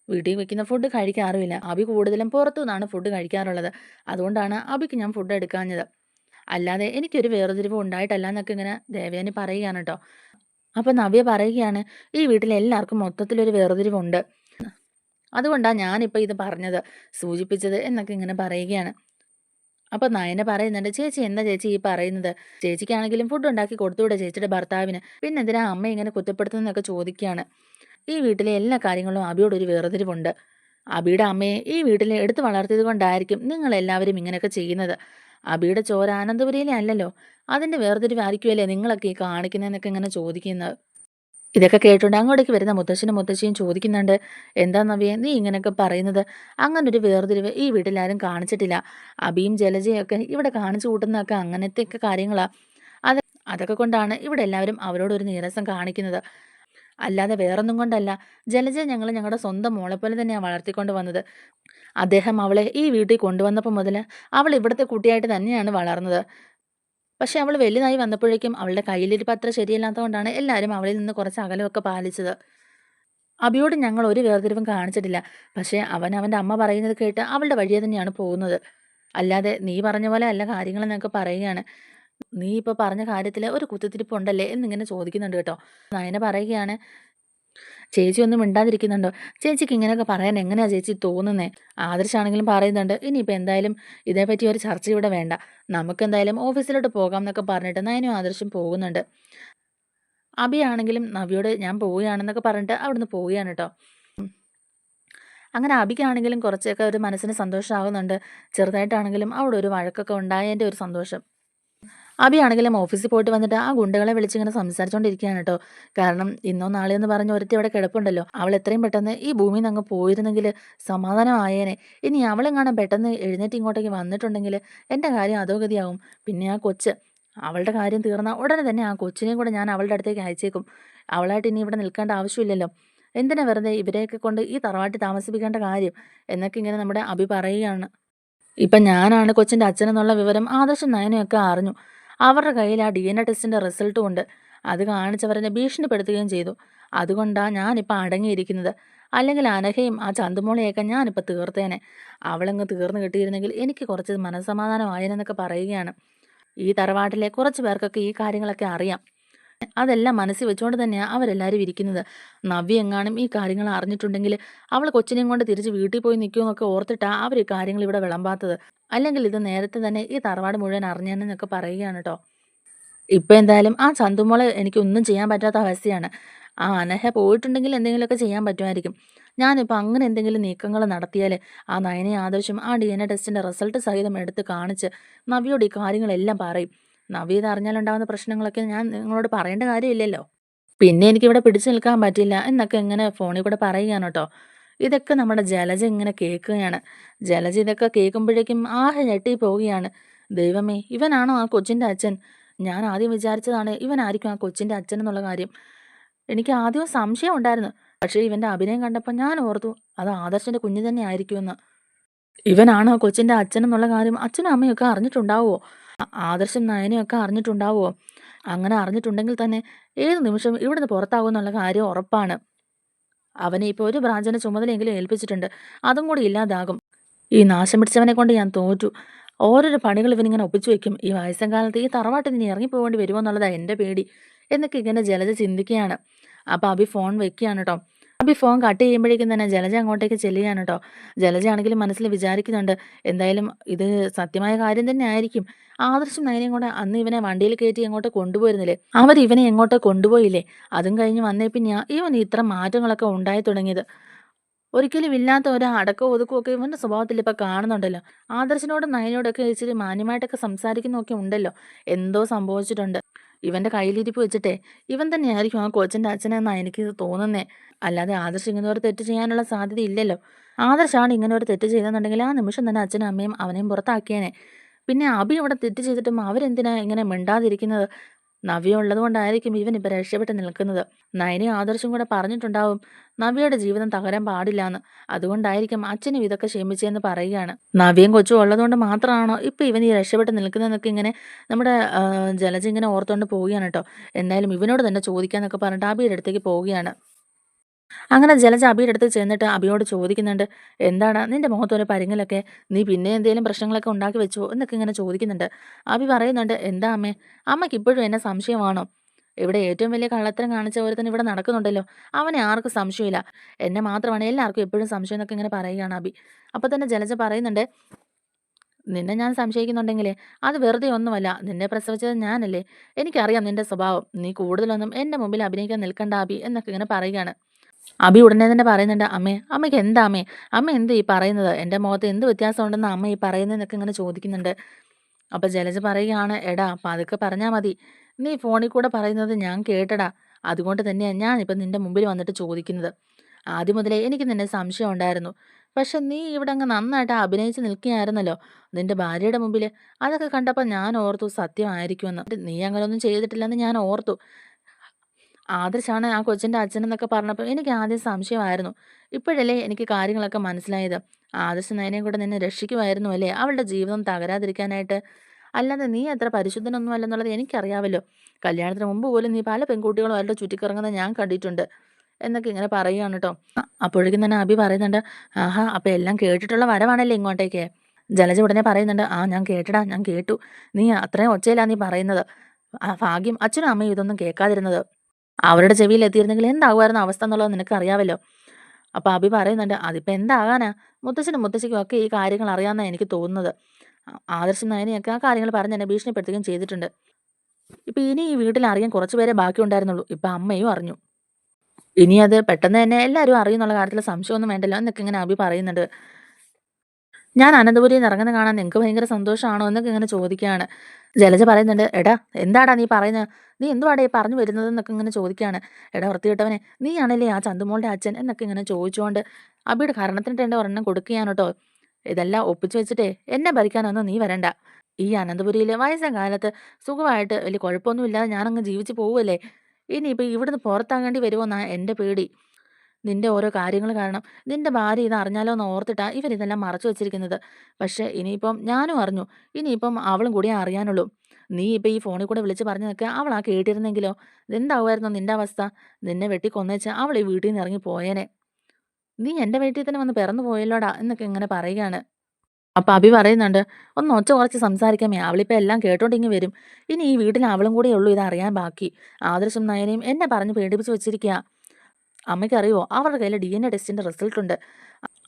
Speaker 1: വീട്ടിൽ വെക്കുന്ന ഫുഡ് കഴിക്കാറുമില്ല. അബി കൂടുതലും പുറത്തു നിന്നാണ് ഫുഡ് കഴിക്കാറുള്ളത്. അതുകൊണ്ടാണ് അബിക്ക് ഞാൻ ഫുഡ് എടുക്കാഞ്ഞത്. അല്ലാതെ എനിക്കൊരു വേർതിരിവ് ഉണ്ടായിട്ടല്ല എന്നൊക്കെ ഇങ്ങനെ ദേവയാനി പറയുകയാണ് കേട്ടോ. അപ്പോൾ നവ്യ പറയുകയാണ് ഈ വീട്ടിൽ എല്ലാവർക്കും മൊത്തത്തിലൊരു വേർതിരിവുണ്ട്. അതുകൊണ്ടാണ് ഞാനിപ്പോൾ ഇത് പറഞ്ഞത് സൂചിപ്പിച്ചത് എന്നൊക്കെ ഇങ്ങനെ പറയുകയാണ്. അപ്പോൾ നയന പറയുന്നുണ്ട് ചേച്ചി എന്താ ചേച്ചി ഈ പറയുന്നത്? ചേച്ചിക്കാണെങ്കിലും ഫുഡ് ഉണ്ടാക്കി കൊടുത്തുവിടെ ചേച്ചിയുടെ ഭർത്താവിന്. പിന്നെ എന്തിനാ അമ്മ ഇങ്ങനെ കുറ്റപ്പെടുത്തുന്നതൊക്കെ ചോദിക്കുകയാണ്. ഈ വീട്ടിലെ എല്ലാ കാര്യങ്ങളും അബിയോടൊരു വേർതിരിവുണ്ട്. അബിയുടെ അമ്മയെ ഈ വീട്ടിൽ എടുത്തു വളർത്തിയത് കൊണ്ടായിരിക്കും നിങ്ങളെല്ലാവരും ഇങ്ങനെയൊക്കെ ചെയ്യുന്നത്. അബിയുടെ ചോര ആനന്ദപുരിയിലെ അല്ലല്ലോ? അതിന്റെ വേർതിരിവായിരിക്കുമല്ലേ നിങ്ങളൊക്കെ ഈ കാണിക്കുന്നതെന്നൊക്കെ ഇങ്ങനെ ചോദിക്കുന്നത്. ഇതൊക്കെ കേട്ടുണ്ട് അങ്ങോട്ടേക്ക് വരുന്ന മുത്തശ്ശനും മുത്തശ്ശിയും ചോദിക്കുന്നുണ്ട് എന്താ നവിയെ നീ ഇങ്ങനെയൊക്കെ പറയുന്നത്? അങ്ങനൊരു വേർതിരിവ് ഈ വീട്ടിലാരും കാണിച്ചിട്ടില്ല. അബിയും ജലജയൊക്കെ ഇവിടെ കാണിച്ചു കൂട്ടുന്നതൊക്കെ അങ്ങനത്തെയൊക്കെ കാര്യങ്ങളാണ് അത് അതൊക്കെ കൊണ്ടാണ് ഇവിടെ എല്ലാവരും അവരോടൊരു നീരസം കാണിക്കുന്നത്. അല്ലാതെ വേറൊന്നും കൊണ്ടല്ല. ജലജ ഞങ്ങൾ ഞങ്ങളുടെ സ്വന്തം മോളെപ്പോലെ തന്നെയാണ് വളർത്തിക്കൊണ്ട് വന്നത്. അദ്ദേഹം അവളെ ഈ വീട്ടിൽ കൊണ്ടുവന്നപ്പോൾ മുതൽ അവൾ ഇവിടുത്തെ കുട്ടിയായിട്ട് തന്നെയാണ് വളർന്നത്. പക്ഷേ അവൾ വലുതായി വന്നപ്പോഴേക്കും അവളുടെ കയ്യിലിരിപ്പ് അത്ര ശരിയല്ലാത്തതുകൊണ്ടാണ് എല്ലാവരും അവളിൽ നിന്ന് കുറച്ച് അകലമൊക്കെ പാലിച്ചത്. അബിയോട് ഞങ്ങൾ ഒരു വേർതിരിവും കാണിച്ചിട്ടില്ല. പക്ഷേ അവൻ അവന്റെ അമ്മ പറയുന്നത് കേട്ട് അവളുടെ വഴിയെ തന്നെയാണ് പോകുന്നത്. അല്ലാതെ നീ പറഞ്ഞ പോലെ അല്ല കാര്യങ്ങളെന്നൊക്കെ പറയുകയാണ്. നീ ഇപ്പോൾ പറഞ്ഞ കാര്യത്തിൽ ഒരു കുത്തിത്തിരിപ്പുണ്ടല്ലേ എന്നിങ്ങനെ ചോദിക്കുന്നുണ്ട് കേട്ടോ. നയന പറയുകയാണ് ചേച്ചി ഒന്നും മിണ്ടാതിരിക്കുന്നുണ്ടോ? ചേച്ചിക്ക് ഇങ്ങനെയൊക്കെ പറയാൻ എങ്ങനെയാ ചേച്ചി തോന്നുന്നത് ആദർശാണെങ്കിലും പറയുന്നുണ്ട്. ഇനിയിപ്പോൾ എന്തായാലും ഇതേപ്പറ്റി ഒരു ചർച്ച ഇവിടെ വേണ്ട. നമുക്ക് എന്തായാലും ഓഫീസിലോട്ട് പോകാം എന്നൊക്കെ പറഞ്ഞിട്ട് നയനും ആദർശം പോകുന്നുണ്ട്. അബിയാണെങ്കിലും നവിയോട് ഞാൻ പോവുകയാണെന്നൊക്കെ പറഞ്ഞിട്ട് അവിടുന്ന് പോവുകയാണ് കേട്ടോ അങ്ങനെ അബിക്കാണെങ്കിലും കുറച്ചൊക്കെ ഒരു മനസ്സിന് സന്തോഷമാകുന്നുണ്ട് ചെറുതായിട്ടാണെങ്കിലും അവിടെ ഒരു വഴക്കൊക്കെ ഉണ്ടായതിന്റെ ഒരു സന്തോഷം. അബിയാണെങ്കിലും ഓഫീസിൽ പോയിട്ട് വന്നിട്ട് ആ ഗുണ്ടകളെ വിളിച്ചിങ്ങനെ സംസാരിച്ചുകൊണ്ടിരിക്കുകയാണ് കേട്ടോ. കാരണം ഇന്നോ നാളെ എന്ന് പറഞ്ഞ് ഒരുത്തി അവിടെ കിടപ്പുണ്ടല്ലോ. അവൾ എത്രയും പെട്ടെന്ന് ഈ ഭൂമിയിൽ നിന്ന് അങ്ങ് പോയിരുന്നെങ്കിൽ സമാധാനമായേനെ. ഇനി അവളെങ്ങാനും പെട്ടെന്ന് എഴുന്നേറ്റ് ഇങ്ങോട്ടേക്ക് വന്നിട്ടുണ്ടെങ്കിൽ എന്റെ കാര്യം അധോഗതിയാവും. പിന്നെ ആ കൊച്ച് അവളുടെ കാര്യം തീർന്നാൽ ഉടനെ തന്നെ ആ കൊച്ചിനെയും കൂടെ ഞാൻ അവളുടെ അടുത്തേക്ക് അയച്ചേക്കും. അവളായിട്ട് ഇനി ഇവിടെ നിൽക്കേണ്ട ആവശ്യമില്ലല്ലോ. എന്തിനാ വെറുതെ ഇവരെയൊക്കെ കൊണ്ട് ഈ തറവാട്ടിൽ താമസിപ്പിക്കേണ്ട കാര്യം? എന്നൊക്കെ ഇങ്ങനെ നമ്മുടെ അഭി പറയുകയാണ്. ഇപ്പം ഞാനാണ് കൊച്ചിന്റെ അച്ഛനെന്നുള്ള വിവരം ആദർശം നയനയൊക്കെ അറിഞ്ഞു. അവരുടെ കയ്യിൽ ആ ഡി എൻ എ ടെസ്റ്റിന്റെ റിസൾട്ടും ഉണ്ട്. അത് കാണിച്ചവരെന്നെ ഭീഷണിപ്പെടുത്തുകയും ചെയ്തു. അതുകൊണ്ടാണ് ഞാനിപ്പോൾ അടങ്ങിയിരിക്കുന്നത്. അല്ലെങ്കിൽ അനഘയും ആ ചന്തുമോളെയൊക്കെ ഞാനിപ്പോൾ തീർത്തേനെ. അവളങ്ങ് തീർന്നു കിട്ടിയിരുന്നെങ്കിൽ എനിക്ക് കുറച്ച് മനസ്സമാധാനമായെന്നൊക്കെ പറയുകയാണ്. ഈ തറവാട്ടിലെ കുറച്ച് പേർക്കൊക്കെ ഈ കാര്യങ്ങളൊക്കെ അറിയാം. അതെല്ലാം മനസ്സിൽ വെച്ചുകൊണ്ട് തന്നെയാണ് അവരെല്ലാവരും ഇരിക്കുന്നത്. നവ്യ എങ്ങാനും ഈ കാര്യങ്ങൾ അറിഞ്ഞിട്ടുണ്ടെങ്കിൽ അവൾ കൊച്ചിനെയും കൊണ്ട് തിരിച്ച് വീട്ടിൽ പോയി നിൽക്കുമെന്നൊക്കെ ഓർത്തിട്ടാണ് അവർ ഈ കാര്യങ്ങൾ ഇവിടെ വിളമ്പാത്തത്. അല്ലെങ്കിൽ ഇത് നേരത്തെ തന്നെ ഈ തറവാട് മുഴുവൻ അറിഞ്ഞാണെന്നൊക്കെ പറയുകയാണ് കേട്ടോ ഇപ്പം എന്തായാലും ആ ചന്തുമോളെ എനിക്കൊന്നും ചെയ്യാൻ പറ്റാത്ത അവസ്ഥയാണ്. ആ അനഹ പോയിട്ടുണ്ടെങ്കിൽ എന്തെങ്കിലുമൊക്കെ ചെയ്യാൻ പറ്റുമായിരിക്കും. ഞാനിപ്പോൾ അങ്ങനെ എന്തെങ്കിലും നീക്കങ്ങൾ നടത്തിയാൽ ആ നയനെ ആദർശം ആ ഡി എൻ എ ടെസ്റ്റിന്റെ റിസൾട്ട് സഹിതം എടുത്ത് കാണിച്ച് നവിയോട് ഈ കാര്യങ്ങളെല്ലാം പറയും. നവി അറിഞ്ഞാലുണ്ടാവുന്ന പ്രശ്നങ്ങളൊക്കെ ഞാൻ നിങ്ങളോട് പറയേണ്ട കാര്യമില്ലല്ലോ. പിന്നെ എനിക്കിവിടെ പിടിച്ചു നിൽക്കാൻ പറ്റില്ല എന്നൊക്കെ ഇങ്ങനെ ഫോണിൽ കൂടെ പറയുകയാണ് കേട്ടോ. ഇതൊക്കെ നമ്മുടെ ജലജ ഇങ്ങനെ കേൾക്കുകയാണ്. ജലജ ഇതൊക്കെ കേൾക്കുമ്പോഴേക്കും ആഹ് ഞെട്ടി പോവുകയാണ് ദൈവമേ ഇവനാണോ ആ കൊച്ചിന്റെ അച്ഛൻ? ഞാൻ ആദ്യം വിചാരിച്ചതാണ് ഇവനായിരിക്കും ആ കൊച്ചിന്റെ അച്ഛൻ എന്നുള്ള കാര്യം. എനിക്ക് ആദ്യം സംശയം ഉണ്ടായിരുന്നു. പക്ഷേ ഇവന്റെ അഭിനയം കണ്ടപ്പോൾ ഞാൻ ഓർത്തു അത് ആദർശന്റെ കുഞ്ഞു തന്നെ ആയിരിക്കുമെന്ന് ഇവനാണോ കൊച്ചിന്റെ അച്ഛൻ എന്നുള്ള കാര്യം അച്ഛനും അമ്മയൊക്കെ അറിഞ്ഞിട്ടുണ്ടാവുമോ? ആദർശം നയനയൊക്കെ അറിഞ്ഞിട്ടുണ്ടാവുമോ അങ്ങനെ അറിഞ്ഞിട്ടുണ്ടെങ്കിൽ തന്നെ ഏത് നിമിഷം ഇവിടുന്ന് പുറത്താകുമെന്നുള്ള കാര്യം ഉറപ്പാണ്. അവനെ ഇപ്പോൾ ഒരു ബ്രാഞ്ചിന്റെ ചുമതലയെങ്കിലും ഏൽപ്പിച്ചിട്ടുണ്ട്. അതും കൂടി ഇല്ലാതാകും. ഈ നാശം പിടിച്ചവനെ കൊണ്ട് ഞാൻ തോറ്റു. ഓരോരോ പണികൾ ഇവനിങ്ങനെ ഒപ്പിച്ചു വെക്കും. ഈ വയസ്സം കാലത്ത് ഈ തറവാട്ടിൽ നിന്ന് ഇറങ്ങിപ്പോകേണ്ടി വരുമോ എന്നുള്ളതാണ് എന്റെ പേടി. എന്നൊക്കെ ഇങ്ങനെ ജലജ ചിന്തിക്കുകയാണ്. അപ്പോൾ അഭി ഫോൺ വെക്കുകയാണ് കേട്ടോ അഭി ഫോൺ കട്ട് ചെയ്യുമ്പോഴേക്കും തന്നെ ജലജ അങ്ങോട്ടേക്ക് ചെല്ലുകയാണ് കേട്ടോ ജലജ ആണെങ്കിലും മനസ്സിൽ വിചാരിക്കുന്നുണ്ട് എന്തായാലും ഇത് സത്യമായ കാര്യം തന്നെ ആയിരിക്കും. ആദർശം നയനെയും കൂടെ അന്ന് ഇവനെ വണ്ടിയിൽ കയറ്റി എങ്ങോട്ട് കൊണ്ടുപോയിരുന്നില്ലേ? അവർ ഇവനെ എങ്ങോട്ട് കൊണ്ടുപോയില്ലേ? അതും കഴിഞ്ഞ് വന്നേ പിന്നെ ഇവൻ ഇത്ര മാറ്റങ്ങളൊക്കെ ഉണ്ടായി തുടങ്ങിയത്. ഒരിക്കലും ഇല്ലാത്ത ഒരു അടക്കവും ഒതുക്കവും ഒക്കെ ഇവന്റെ സ്വഭാവത്തിൽ ഇപ്പൊ കാണുന്നുണ്ടല്ലോ. ആദർശനോടും നയനോടൊക്കെ ഇച്ചിരി മാന്യമായിട്ടൊക്കെ സംസാരിക്കുന്നൊക്കെ ഉണ്ടല്ലോ. എന്തോ സംഭവിച്ചിട്ടുണ്ട്. ഇവന്റെ കയ്യിലിരിപ്പ് വെച്ചിട്ടേ ഇവൻ തന്നെയായിരിക്കും ആ കൊച്ചിന്റെ അച്ഛനെന്നാണ് എനിക്ക് തോന്നുന്നേ. അല്ലാതെ ആദർശ് ഇങ്ങനെ ഒരു തെറ്റ് ചെയ്യാനുള്ള സാധ്യത ഇല്ലല്ലോ. ആദർശാണ് ഇങ്ങനെ ഒരു തെറ്റ് ചെയ്തെന്നുണ്ടെങ്കിൽ ആ നിമിഷം തന്നെ അച്ഛനും അമ്മയും അവനെയും പുറത്താക്കിയേനെ. പിന്നെ അഭി അവിടെ തെറ്റ് ചെയ്തിട്ടും അവരെന്തിനാ ഇങ്ങനെ മിണ്ടാതിരിക്കുന്നത്? നവ്യ ഉള്ളത് കൊണ്ടായിരിക്കും ഇവൻ ഇപ്പം രക്ഷപ്പെട്ട് നിൽക്കുന്നത്. നയനി ആദർശം കൂടെ പറഞ്ഞിട്ടുണ്ടാവും. നവ്യയുടെ ജീവിതം തകരാൻ പാടില്ല എന്ന് അതുകൊണ്ടായിരിക്കും അച്ഛനും ഇതൊക്കെ ക്ഷമിച്ചെന്ന് പറയുകയാണ്. നവ്യയും കൊച്ചും ഉള്ളതുകൊണ്ട് മാത്രമാണോ ഇപ്പം ഇവൻ ഈ രക്ഷപ്പെട്ട് നിൽക്കുന്നതെന്നൊക്കെ ഇങ്ങനെ നമ്മുടെ ജലജ ഇങ്ങനെ ഓർത്തുകൊണ്ട് പോവുകയാണ് കേട്ടോ. എന്തായാലും ഇവനോട് തന്നെ ചോദിക്കാന്നൊക്കെ പറഞ്ഞിട്ട് അബിയുടെ അടുത്തേക്ക് പോവുകയാണ്. അങ്ങനെ ജലജ അബിയുടെ അടുത്ത് ചെന്നിട്ട് അബിയോട് ചോദിക്കുന്നുണ്ട് എന്താണ്? നിന്റെ മുഖത്തൊരു പരിങ്ങലൊക്കെ? നീ പിന്നെ എന്തെങ്കിലും പ്രശ്നങ്ങളൊക്കെ ഉണ്ടാക്കി വെച്ചോ? എന്നൊക്കെ ഇങ്ങനെ ചോദിക്കുന്നുണ്ട്. അബി പറയുന്നുണ്ട് എന്താ അമ്മേ? അമ്മയ്ക്ക് ഇപ്പോഴും എന്നെ സംശയമാണോ? ഇവിടെ ഏറ്റവും വലിയ കള്ളത്തരം കാണിച്ച തന്നെ ഇവിടെ നടക്കുന്നുണ്ടല്ലോ. അവനെ ആർക്കും സംശയമില്ല. എന്നെ മാത്രമാണ് എല്ലാവർക്കും എപ്പോഴും സംശയം എന്നൊക്കെ ഇങ്ങനെ പറയുകയാണ് അബി. അപ്പോൾ തന്നെ ജലജ പറയുന്നുണ്ട് നിന്നെ ഞാൻ സംശയിക്കുന്നുണ്ടെങ്കിലേ അത് വെറുതെ ഒന്നുമല്ല. നിന്നെ പ്രസവിച്ചത് ഞാനല്ലേ. എനിക്കറിയാം നിന്റെ സ്വഭാവം. നീ കൂടുതലൊന്നും എന്റെ മുമ്പിൽ അഭിനയിക്കാൻ നിൽക്കണ്ട അബി എന്നൊക്കെ ഇങ്ങനെ പറയുകയാണ്. അബി ഉടനെ തന്നെ പറയുന്നുണ്ട് അമ്മേ അമ്മയ്ക്ക് എന്താ അമ്മേ? അമ്മ എന്ത് ഈ പറയുന്നത്? എന്റെ മുഖത്ത് എന്ത് വ്യത്യാസം ഉണ്ടെന്ന് അമ്മ ഈ പറയുന്നതെന്നൊക്കെ ഇങ്ങനെ ചോദിക്കുന്നുണ്ട്. അപ്പം ജലജ പറയുകയാണ് എടാ പതുക്കെ പറഞ്ഞാൽ മതി. നീ ഫോണിൽ കൂടെ പറയുന്നത് ഞാൻ കേട്ടടാ. അതുകൊണ്ട് തന്നെയാണ് ഞാനിപ്പം നിന്റെ മുമ്പിൽ വന്നിട്ട് ചോദിക്കുന്നത്. ആദ്യം മുതലേ എനിക്ക് നിന്നെ സംശയം ഉണ്ടായിരുന്നു. പക്ഷെ നീ ഇവിടെ അങ്ങ് നന്നായിട്ട് അഭിനയിച്ച് നിൽക്കുകയായിരുന്നല്ലോ. നിന്റെ ഭാര്യയുടെ മുമ്പിൽ അതൊക്കെ കണ്ടപ്പോൾ ഞാൻ ഓർത്തു സത്യമായിരിക്കുമെന്ന്. നീ അങ്ങനെയൊന്നും ചെയ്തിട്ടില്ലെന്ന് ഞാൻ ഓർത്തു. ആദർശാണ് ആ കൊച്ചിന്റെ അച്ഛനെന്നൊക്കെ പറഞ്ഞപ്പോൾ എനിക്ക് ആദ്യം സംശയമായിരുന്നു. ഇപ്പോഴല്ലേ എനിക്ക് കാര്യങ്ങളൊക്കെ മനസ്സിലായത്. ആദർശ നയനെയും കൂടെ നിന്നെ രക്ഷിക്കുമായിരുന്നു അല്ലേ? അവളുടെ ജീവിതം തകരാതിരിക്കാനായിട്ട്. അല്ലാതെ നീ അത്ര പരിശുദ്ധനൊന്നും അല്ലെന്നുള്ളത് എനിക്കറിയാമല്ലോ. കല്യാണത്തിന് മുമ്പ് പോലും നീ പല പെൺകുട്ടികളും അവരുടെ ചുറ്റിക്കറങ്ങുന്നത് ഞാൻ കണ്ടിട്ടുണ്ട്. എന്നൊക്കെ ഇങ്ങനെ പറയുകയാണ് കേട്ടോ. അപ്പോഴേക്കും തന്നെ അഭി പറയുന്നുണ്ട് ആഹാ അപ്പം എല്ലാം കേട്ടിട്ടുള്ള വരവാണല്ലേ ഇങ്ങോട്ടേക്ക്? ജലജ ഉടനെ പറയുന്നുണ്ട് ആ ഞാൻ കേട്ടടാ ഞാൻ കേട്ടു. നീ അത്രയും ഒച്ചയിലാണ് നീ പറയുന്നത്. ആ ഭാഗ്യം അച്ഛനും അമ്മയും ഇതൊന്നും കേൾക്കാതിരുന്നത്. അവരുടെ ചെവിയിൽ എത്തിയിരുന്നെങ്കിൽ എന്താകുമായിരുന്നു അവസ്ഥ എന്നുള്ളത് നിനക്ക് അറിയാമല്ലോ. അപ്പോൾ അബി പറയുന്നുണ്ട് അതിപ്പോൾ എന്താകാനാ? മുത്തശ്ശനും മുത്തശ്ശിക്കും ഒക്കെ ഈ കാര്യങ്ങൾ അറിയാമെന്നാണ് എനിക്ക് തോന്നുന്നത്. ആദർശം നയനെയൊക്കെ ആ കാര്യങ്ങൾ പറഞ്ഞ് എന്നെ ഭീഷണിപ്പെടുത്തുകയും ചെയ്തിട്ടുണ്ട്. ഇപ്പം ഇനി ഈ വീട്ടിൽ അറിയാൻ കുറച്ച് പേരെ ബാക്കി ഉണ്ടായിരുന്നുള്ളൂ. ഇപ്പം അമ്മയും അറിഞ്ഞു. ഇനി അത് പെട്ടെന്ന് തന്നെ എല്ലാവരും അറിയുന്നുള്ള കാര്യത്തിൽ സംശയമൊന്നും വേണ്ടല്ലോ എന്നൊക്കെ ഇങ്ങനെ അഭി പറയുന്നുണ്ട്. ഞാൻ അനന്തപുരിയിൽ നിന്ന് ഇറങ്ങുന്ന കാണാൻ നിങ്ങൾക്ക് ഭയങ്കര സന്തോഷമാണോ എന്നൊക്കെ ഇങ്ങനെ ചോദിക്കുകയാണ്. ജലജ പറയുന്നുണ്ട്, "എടാ എന്താടാ നീ പറയുന്നത്? നീ എന്തുവാടാ പറഞ്ഞു വരുന്നത്?" എന്നൊക്കെ ഇങ്ങനെ ചോദിക്കുകയാണ്. "എടാ വൃത്തികെട്ടവനെ നീയാണല്ലേ ആ ചന്തുമോളുടെ അച്ഛൻ" എന്നൊക്കെ ഇങ്ങനെ ചോദിച്ചുകൊണ്ട് അബിയുടെ കരണത്തിന് എന്റെ ഒരെണ്ണം കൊടുക്കുകയാണ് കേട്ടോ "ഇതെല്ലാം ഒപ്പിച്ചു വെച്ചിട്ടേ എന്നെ ഭരിക്കാനൊന്നും നീ വരണ്ട. ഈ അനന്തപുരിയിൽ വയസ്സാം കാലത്ത് സുഖമായിട്ട് വലിയ കുഴപ്പമൊന്നുമില്ലാതെ ഞാനങ്ങ് ജീവിച്ച് പോവുമല്ലേ. ഇനിയിപ്പോൾ ഇവിടുന്ന് പുറത്താകേണ്ടി വരുമോ എന്നാണ് എന്റെ പേടി. നിന്റെ ഓരോ കാര്യങ്ങൾ കാരണം നിന്റെ ഭാര്യ ഇത് അറിഞ്ഞാലോ എന്ന് ഓർത്തിട്ടാ ഇവരിതെല്ലാം മറച്ചു വെച്ചിരിക്കുന്നത്. പക്ഷേ ഇനിയിപ്പം ഞാനും അറിഞ്ഞു. ഇനിയിപ്പം അവളും കൂടി അറിയാനുള്ളൂ. നീ ഇപ്പം ഈ ഫോണിൽ കൂടെ വിളിച്ച് പറഞ്ഞു നിൽക്കുക അവൾ ആ കേട്ടിരുന്നെങ്കിലോ? ഇതെന്താവുമായിരുന്നു നിന്റെ അവസ്ഥ? നിന്നെ വെട്ടി വെട്ടിക്കൊന്നേച്ച് അവൾ ഈ വീട്ടിൽ നിന്ന് ഇറങ്ങി പോയേനെ. നീ എന്റെ വീട്ടിൽ തന്നെ വന്ന് പിറന്നു പോയല്ലോടാ എന്നൊക്കെ ഇങ്ങനെ പറയുകയാണ്. അപ്പം അഭി പറയുന്നുണ്ട്, "ഒന്ന് ഒച്ച കുറച്ച് സംസാരിക്കാമേ. അവളിപ്പോൾ എല്ലാം കേട്ടോണ്ടിങ്ങി വരും. ഇനി ഈ വീട്ടിൽ അവളും കൂടെ ഉള്ളൂ ഇത് അറിയാൻ ബാക്കി. ആദർശം നയനയും എന്നെ പറഞ്ഞ് പേടിപ്പിച്ച് വെച്ചിരിക്കാ. അമ്മയ്ക്കറിയോ അവരുടെ കയ്യിൽ ഡി ഡി.എൻ.എ ടെസ്റ്റിന്റെ റിസൾട്ട് ഉണ്ട്."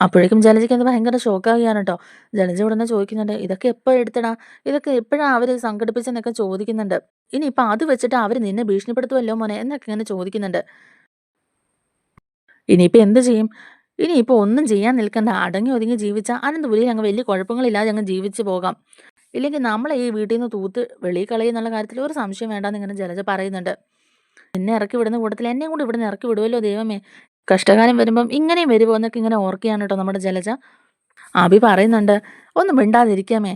Speaker 1: അപ്പോഴേക്കും ജലജയ്ക്ക് അത് ഭയങ്കര ഷോക്കാവുകയാണ് കേട്ടോ ജലജ ഉടനെ ചോദിക്കുന്നുണ്ട്, "ഇതൊക്കെ എപ്പോൾ എടുത്തടാ ഇതൊക്കെ എപ്പോഴാണ് അവർ സംഘടിപ്പിച്ചെന്നൊക്കെ ചോദിക്കുന്നുണ്ട്. ഇനി ഇപ്പം അത് വെച്ചിട്ട് അവർ നിന്നെ ഭീഷണിപ്പെടുത്തുമല്ലോ മോനെ" എന്നൊക്കെ ഇങ്ങനെ ചോദിക്കുന്നുണ്ട്. ഇനിയിപ്പോൾ എന്ത് ചെയ്യും? ഇനിയിപ്പോൾ ഒന്നും ചെയ്യാൻ നിൽക്കണ്ട. അടങ്ങി ഒതുങ്ങി ജീവിച്ചാ അനന്തപുരിയിൽ അങ്ങ് വലിയ കുഴപ്പങ്ങളില്ലാതെ അങ്ങ് ജീവിച്ച് പോകാം. ഇല്ലെങ്കിൽ നമ്മളെ ഈ വീട്ടിൽ നിന്ന് തൂത്ത് വെളിയിൽ കളയുന്നുള്ള കാര്യത്തിൽ ഒരു സംശയം വേണ്ടാന്ന് ഇങ്ങനെ ജലജ പറയുന്നുണ്ട്. നിന്നെ ഇറക്കി വിടുന്ന കൂട്ടത്തിൽ എന്നെയും കൂടി ഇവിടുന്ന് ഇറക്കി വിടുമല്ലോ ദൈവമേ. കഷ്ടകാലം വരുമ്പം ഇങ്ങനെയും വരുമോ എന്നൊക്കെ ഇങ്ങനെ ഓർക്കുകയാണ് കേട്ടോ നമ്മുടെ ജലജ. അഭി പറയുന്നുണ്ട്, ഒന്നും മിണ്ടാതിരിക്കാമേ.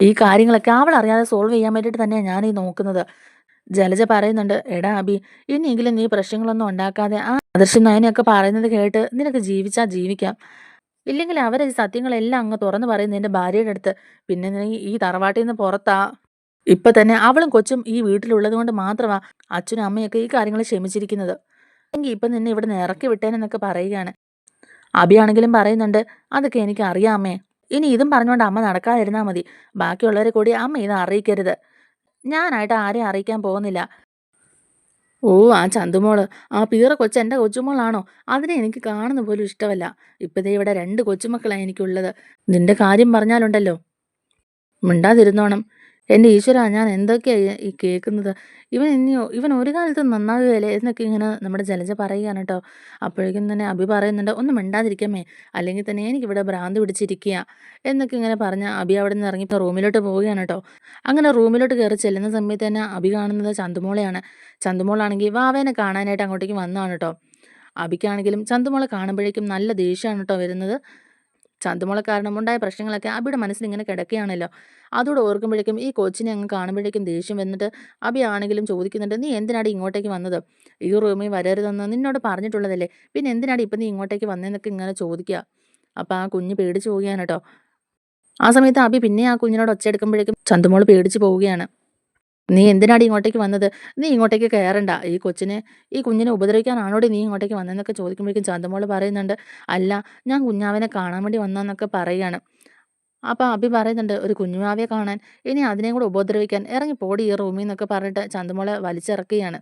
Speaker 1: ഈ കാര്യങ്ങളൊക്കെ അവൾ അറിയാതെ സോൾവ് ചെയ്യാൻ വേണ്ടിയിട്ട് തന്നെയാ ഞാനീ നോക്കുന്നത്." ജലജ പറയുന്നുണ്ട്, "എടാ അഭി ഇനിയെങ്കിലും നീ പ്രശ്നങ്ങളൊന്നും ഉണ്ടാക്കാതെ ആ ആദർശും നയനെയൊക്കെ പറയുന്നത് കേട്ട് നിനക്ക് ജീവിച്ചാൽ ജീവിക്കാം. ഇല്ലെങ്കിൽ അവരെ സത്യങ്ങളെല്ലാം അങ്ങ് തുറന്നു പറയും എന്റെ ഭാര്യയുടെ അടുത്ത്. പിന്നെ നീ ഈ തറവാട്ടിൽ നിന്ന് പുറത്താ. ഇപ്പൊ തന്നെ അവളും കൊച്ചും ഈ വീട്ടിലുള്ളത് കൊണ്ട് മാത്രമാ അച്ഛനും അമ്മയൊക്കെ ഈ കാര്യങ്ങൾ ക്ഷമിച്ചിരിക്കുന്നത്. എങ്കിൽ ഇപ്പൊ നിന്നെ ഇവിടുന്ന് ഇറക്കി വിട്ടേനെന്നൊക്കെ പറയുകയാണ്." അഭിയാണെങ്കിലും പറയുന്നുണ്ട്, "അതൊക്കെ എനിക്ക് അറിയാമേ. ഇനി ഇതും പറഞ്ഞുകൊണ്ട് അമ്മ നടക്കാതിരുന്നാ മതി. ബാക്കിയുള്ളവരെ കൂടി അമ്മ ഇത് അറിയിക്കരുത്. ഞാനായിട്ട് ആരെയും അറിയിക്കാൻ പോകുന്നില്ല." "ഓ ആ ചന്തുമോൾ. ആ പീറ കൊച്ച് എന്റെ കൊച്ചുമോളാണോ? അതിനെ എനിക്ക് കാണുന്ന പോലും ഇഷ്ടമല്ല. ഇപ്പോഴേ ഇവിടെ രണ്ട് കൊച്ചുമക്കളാണ് എനിക്കുള്ളത്. നിന്റെ കാര്യം പറഞ്ഞാലുണ്ടല്ലോ മിണ്ടാതിരുന്നോണം. എന്റെ ഈശ്വര ഞാൻ എന്തൊക്കെയാണ് ഈ കേൾക്കുന്നത്. ഇവൻ ഇനിയോ ഇവൻ ഒരു കാലത്ത് നന്നാകുകയല്ലേ എന്നൊക്കെ ഇങ്ങനെ നമ്മുടെ ജലജ പറയുകയാണ് കേട്ടോ അപ്പോഴേക്കും തന്നെ അഭി പറയുന്നുണ്ട്, ഒന്നും മിണ്ടാതിരിക്കാമേ. അല്ലെങ്കിൽ തന്നെ എനിക്കിവിടെ ഭ്രാന്ത് പിടിച്ചിരിക്കുക എന്നൊക്കെ ഇങ്ങനെ പറഞ്ഞ അഭി അവിടെ നിന്ന് ഇറങ്ങി റൂമിലോട്ട് പോവുകയാണ് കേട്ടോ അങ്ങനെ റൂമിലോട്ട് കയറി ചെല്ലുന്ന സമയത്ത് തന്നെ അഭി കാണുന്നത് ചന്തുമോളെയാണ്. ചന്തുമോളാണെങ്കിൽ വാവേനെ കാണാനായിട്ട് അങ്ങോട്ടേക്ക് വന്നതാണ് കേട്ടോ അഭിക്കാണെങ്കിലും ചന്തുമോളെ കാണുമ്പോഴേക്കും നല്ല ദേഷ്യമാണ് കേട്ടോ വരുന്നത്. ചന്തുമോളെ കാരണം ഉണ്ടായ പ്രശ്നങ്ങളൊക്കെ അഭിയുടെ മനസ്സിൽ ഇങ്ങനെ കിടക്കുകയാണല്ലോ. അതൂടെ ഓർക്കുമ്പോഴേക്കും ഈ കൊച്ചിനെ അങ്ങ് കാണുമ്പോഴേക്കും ദേഷ്യം വന്നിട്ട് അഭി ആണെങ്കിലും ചോദിക്കുന്നുണ്ട്, "നീ എന്തിനാണ് ഇങ്ങോട്ടേക്ക് വന്നത്? ഈ റൂമിൽ വരരുതെന്ന് നിന്നോട് പറഞ്ഞിട്ടുള്ളതല്ലേ. പിന്നെ എന്തിനാണ് ഇപ്പം നീ ഇങ്ങോട്ടേക്ക് വന്നതെന്നൊക്കെ ഇങ്ങനെ ചോദിക്കുക അപ്പോൾ ആ കുഞ്ഞ് പേടിച്ച് പോവുകയാണ് കേട്ടോ ആ സമയത്ത് അഭി പിന്നെ ആ കുഞ്ഞിനോട് ഒച്ചയെടുക്കുമ്പോഴേക്കും ചന്തുമോൾ പേടിച്ച് പോവുകയാണ്. "നീ എന്തിനാടി ഇങ്ങോട്ടേക്ക് വന്നത്? നീ ഇങ്ങോട്ടേക്ക് കയറണ്ട. ഈ കൊച്ചിനെ ഈ കുഞ്ഞിനെ ഉപദ്രവിക്കാനാണോടി നീ ഇങ്ങോട്ടേക്ക് വന്നതെന്നൊക്കെ ചോദിക്കുമ്പോഴേക്കും ചന്തമോൾ പറയുന്നുണ്ട്, "അല്ല ഞാൻ കുഞ്ഞാവിനെ കാണാൻ വേണ്ടി വന്നതെന്നൊക്കെ പറയുകയാണ്. അപ്പോൾ അഭി പറയുന്നുണ്ട്, "ഒരു കുഞ്ഞുമാവിയെ കാണാൻ ഇനി അതിനെയും കൂടെ ഉപദ്രവിക്കാൻ ഇറങ്ങി പോടി ഈ നിന്നൊക്കെ പറഞ്ഞിട്ട് ചന്തമോളെ വലിച്ചിറക്കുകയാണ്.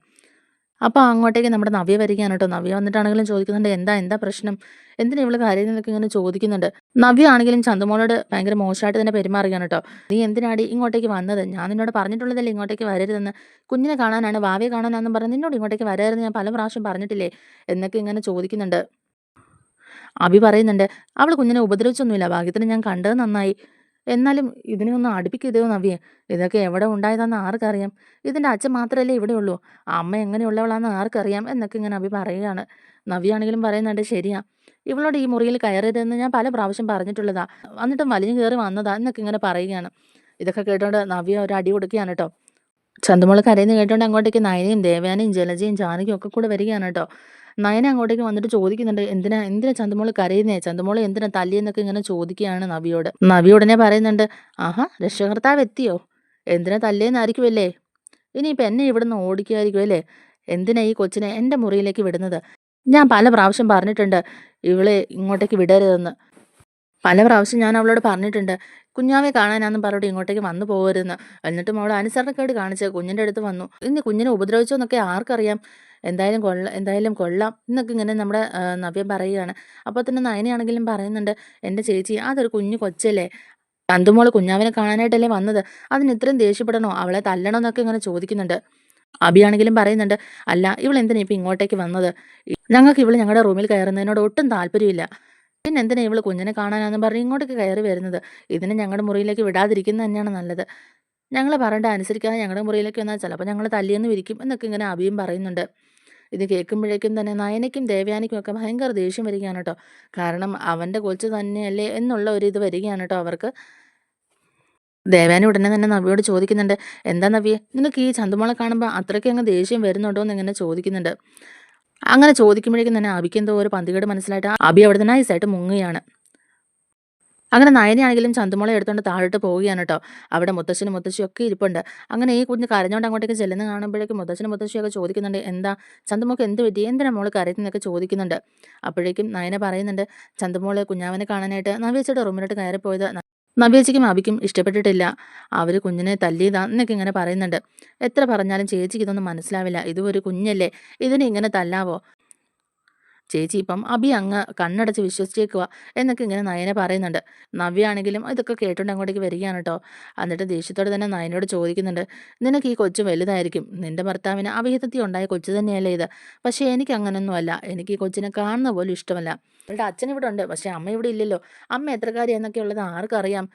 Speaker 1: അപ്പൊ അങ്ങോട്ടേക്ക് നമ്മുടെ നവ്യ വരികയാണ് കേട്ടോ നവ്യ വന്നിട്ടാണെങ്കിലും ചോദിക്കുന്നുണ്ട്, "എന്താ എന്താ പ്രശ്നം? എന്തിനാ ഇവൾ കാര്യങ്ങളൊക്കെ ഇങ്ങനെ ചോദിക്കുന്നുണ്ട്. നവ്യ ആണെങ്കിലും ചന്തുമോളോട് ഭയങ്കര മോശമായിട്ട് തന്നെ പെരുമാറുകയാണ് കേട്ടോ "നീ എന്തിനാടി ഇങ്ങോട്ടേക്ക് വന്നത്? ഞാൻ നിന്നോട് പറഞ്ഞിട്ടുള്ളതല്ലേ ഇങ്ങോട്ടേക്ക് വരരുതെന്ന്. കുഞ്ഞിനെ കാണാനാണ് ഭാവിയെ കാണാനാണെന്ന് പറഞ്ഞ് നിന്നോട് ഇങ്ങോട്ടേക്ക് വരരുതെന്ന് ഞാൻ പല പ്രാവശ്യം പറഞ്ഞിട്ടില്ലേ?" എന്നൊക്കെ ഇങ്ങനെ ചോദിക്കുന്നുണ്ട്. അഭി പറയുന്നുണ്ട്, അവൾ കുഞ്ഞിനെ ഉപദ്രവിച്ചൊന്നുമില്ല. ഭാഗ്യത്തിന് ഞാൻ കണ്ടത് നന്നായി. എന്നാലും ഇതിനെ ഒന്ന് അടുപ്പിക്കരുതോ നവ്യേ. ഇതൊക്കെ എവിടെ ഉണ്ടായതാന്ന് ആർക്കറിയാം. ഇതിന്റെ അച്ഛൻ മാത്രമല്ലേ ഇവിടെയുള്ളൂ. അമ്മ എങ്ങനെയുള്ളവളാന്ന് ആർക്കറിയാം" എന്നൊക്കെ ഇങ്ങനെ അഭി പറയുകയാണ്. നവ്യ ആണെങ്കിലും പറയുന്നുണ്ട്, "ശരിയാ. ഇവളോട് ഈ മുറിയിൽ കയറരുതെന്ന് ഞാൻ പല പ്രാവശ്യം പറഞ്ഞിട്ടുള്ളതാ. എന്നിട്ടും വലിഞ്ഞു കയറി വന്നതാ" എന്നൊക്കെ ഇങ്ങനെ പറയുകയാണ്. ഇതൊക്കെ കേട്ടോണ്ട് നവ്യ ഒരു അടി കൊടുക്കുകയാണ് കേട്ടോ ചന്തുമോൾ കരയുന്ന കേട്ടോണ്ട് അങ്ങോട്ടേക്ക് നയനയും ദേവയാനയും ജലജയും ജാനകിയും ഒക്കെ കൂടെ വരികയാണ് ട്ടോ. നയന അങ്ങോട്ടേക്ക് വന്നിട്ട് ചോദിക്കുന്നുണ്ട്, "എന്തിനാ എന്തിനാ ചന്തുമോൾ കരയുന്നേ? ചന്തുമോളെ എന്തിനാ തല്ലിയെന്നൊക്കെ ഇങ്ങനെ ചോദിക്കുകയാണ് നവിയോട് നവി ഉടനെ പറയുന്നുണ്ട്, "ആഹാ രക്ഷകർത്താവ് എത്തിയോ? എന്തിനാ തല്ലിയെന്നായിരിക്കുമല്ലേ? ഇനിയിപ്പോ എന്നെ ഇവിടുന്ന് ഓടിക്കുമായിരിക്കും അല്ലേ? എന്തിനാ ഈ കൊച്ചിനെ എന്റെ മുറിയിലേക്ക് വിടുന്നത്? ഞാൻ പല പ്രാവശ്യം പറഞ്ഞിട്ടുണ്ട് ഇവളെ ഇങ്ങോട്ടേക്ക് വിടരുതെന്ന്. പല പ്രാവശ്യം ഞാൻ അവളോട് പറഞ്ഞിട്ടുണ്ട് കുഞ്ഞാവെ കാണാനാന്ന് പറഞ്ഞിട്ട് ഇങ്ങോട്ടേക്ക് വന്നു പോകരുതെന്ന്. എന്നിട്ടും അവൾ അനുസരണക്കേട് കാണിച്ച് കുഞ്ഞിന്റെ അടുത്ത് വന്നു. ഇനി കുഞ്ഞിനെ ഉപദ്രവിച്ചോ എന്നൊക്കെ ആർക്കറിയാം? എന്തായാലും കൊള്ള എന്തായാലും കൊള്ളാം" എന്നൊക്കെ ഇങ്ങനെ നമ്മുടെ നവ്യ പറയുകയാണ്. അപ്പോൾ തന്നെ നയനയാണെങ്കിലും പറയുന്നുണ്ട്, "എന്റെ ചേച്ചി അതൊരു കുഞ്ഞു കൊച്ചല്ലേ. കന്തുമോൾ കുഞ്ഞാവിനെ കാണാനായിട്ടല്ലേ വന്നത്. അതിന് ഇത്രയും ദേഷ്യപ്പെടണോ? അവളെ തല്ലണോ?" എന്നൊക്കെ ഇങ്ങനെ ചോദിക്കുന്നുണ്ട്. അബിയാണെങ്കിലും പറയുന്നുണ്ട് അല്ല ഇവൾ എന്തിനാണ് ഇപ്പം ഇങ്ങോട്ടേക്ക് വന്നത് ഞങ്ങൾക്ക് ഇവൾ ഞങ്ങളുടെ റൂമിൽ കയറുന്നതിനോട് ഒട്ടും താല്പര്യമില്ല പിന്നെ എന്തിനാ ഇവൾ കുഞ്ഞിനെ കാണാനാന്ന് പറഞ്ഞ് ഇങ്ങോട്ടേക്ക് കയറി വരുന്നത് ഇതിനെ ഞങ്ങളുടെ മുറിയിലേക്ക് വിടാതിരിക്കുന്നത് തന്നെയാണ് നല്ലത് ഞങ്ങൾ പറയേണ്ട അനുസരിക്കാതെ ഞങ്ങളുടെ മുറിയിലേക്ക് വന്നാൽ ചിലപ്പോൾ ഞങ്ങൾ തല്ലിയെന്ന് വിരിക്കും എന്നൊക്കെ ഇങ്ങനെ അബിയും പറയുന്നുണ്ട് ഇത് കേൾക്കുമ്പോഴേക്കും തന്നെ നയനയ്ക്കും ദേവയാനിക്കും ഒക്കെ ഭയങ്കര ദേഷ്യം വരികയാണ് കേട്ടോ. കാരണം അവന്റെ കൊച്ചു തന്നെയല്ലേ എന്നുള്ള ഒരു ഇത് വരികയാണ് കേട്ടോ അവർക്ക്. ദേവാനി ഉടനെ തന്നെ നവിയോട് ചോദിക്കുന്നുണ്ട് എന്താ നവിയെ നിനക്ക് ഈ ചന്തുമോളെ കാണുമ്പോൾ അത്രയ്ക്ക് അങ്ങ് ദേഷ്യം വരുന്നുണ്ടോ? എന്ന് ഇങ്ങനെ ചോദിക്കുന്നുണ്ട്. അങ്ങനെ ചോദിക്കുമ്പോഴേക്കും തന്നെ അബിക്ക് എന്തോ ഒരു പന്തികേട് മനസ്സിലായിട്ട് അബി അവിടെ തന്നെ നൈസായിട്ട് മുങ്ങുകയാണ്. അങ്ങനെ നയനയാണെങ്കിലും ചന്തുമോളെ എടുത്തുകൊണ്ട് താഴോട്ട് പോവുകയാണ് കേട്ടോ. അവിടെ മുത്തശ്ശനും മുത്തശ്ശിയും ഒക്കെ ഇരിപ്പുണ്ട്. അങ്ങനെ ഈ കുഞ്ഞ് കരഞ്ഞോണ്ട് അങ്ങോട്ടേക്ക് ചെല്ലുന്ന കാണുമ്പോഴേക്കും മുത്തശ്ശനും മുത്തശ്ശിയൊക്കെ ചോദിക്കുന്നുണ്ട് എന്താ? ചന്തുമോൾക്ക് എന്ത് പറ്റി? എന്തിനാ മോൾ കരയുന്നതൊക്കെ ചോദിക്കുന്നുണ്ട്. അപ്പോഴേക്കും നയന പറയുന്നുണ്ട് ചന്തുമോൾ കുഞ്ഞാവനെ കാണാനായിട്ട് നവ്യച്ചയുടെ റൂമിലോട്ട് കയറിപ്പോയത്. നവ്യച്ചിക്കും അബിക്കും ഇഷ്ടപ്പെട്ടിട്ടില്ല. അവർ കുഞ്ഞിനെ തല്ലിയതാ എന്നൊക്കെ ഇങ്ങനെ പറയുന്നുണ്ട്. എത്ര പറഞ്ഞാലും ചേച്ചിക്ക് ഇതൊന്നും മനസ്സിലാവില്ല. ഇതും ഒരു കുഞ്ഞല്ലേ? ഇതിനെ ഇങ്ങനെ തല്ലാവോ? ചേച്ചി ഇപ്പം അഭി അങ്ങ് കണ്ണടച്ച് വിശ്വസിച്ചേക്കുക എന്നൊക്കെ ഇങ്ങനെ നയനെ പറയുന്നുണ്ട്. നവ്യാണെങ്കിലും ഇതൊക്കെ കേട്ടുകൊണ്ട് അങ്ങോട്ടേക്ക് വരികയാണ് കേട്ടോ എന്നിട്ട് ദേഷ്യത്തോടെ തന്നെ നയനോട് ചോദിക്കുന്നുണ്ട് നിനക്ക് ഈ കൊച്ചു വലുതായിരിക്കും. നിന്റെ ഭർത്താവിന് അവിഹിതത്തി ഉണ്ടായ കൊച്ചു തന്നെയല്ലേ ഇത്? പക്ഷേ എനിക്ക് അങ്ങനൊന്നുമല്ല എനിക്ക് ഈ കൊച്ചിനെ കാണുന്ന പോലും ഇഷ്ടമല്ല. അവളുടെ അച്ഛൻ ഇവിടെ ഉണ്ട്. പക്ഷേ അമ്മ ഇവിടെ ഇല്ലല്ലോ. അമ്മ എത്ര കാര്യം എന്നൊക്കെ ഉള്ളത് ആർക്കറിയാം?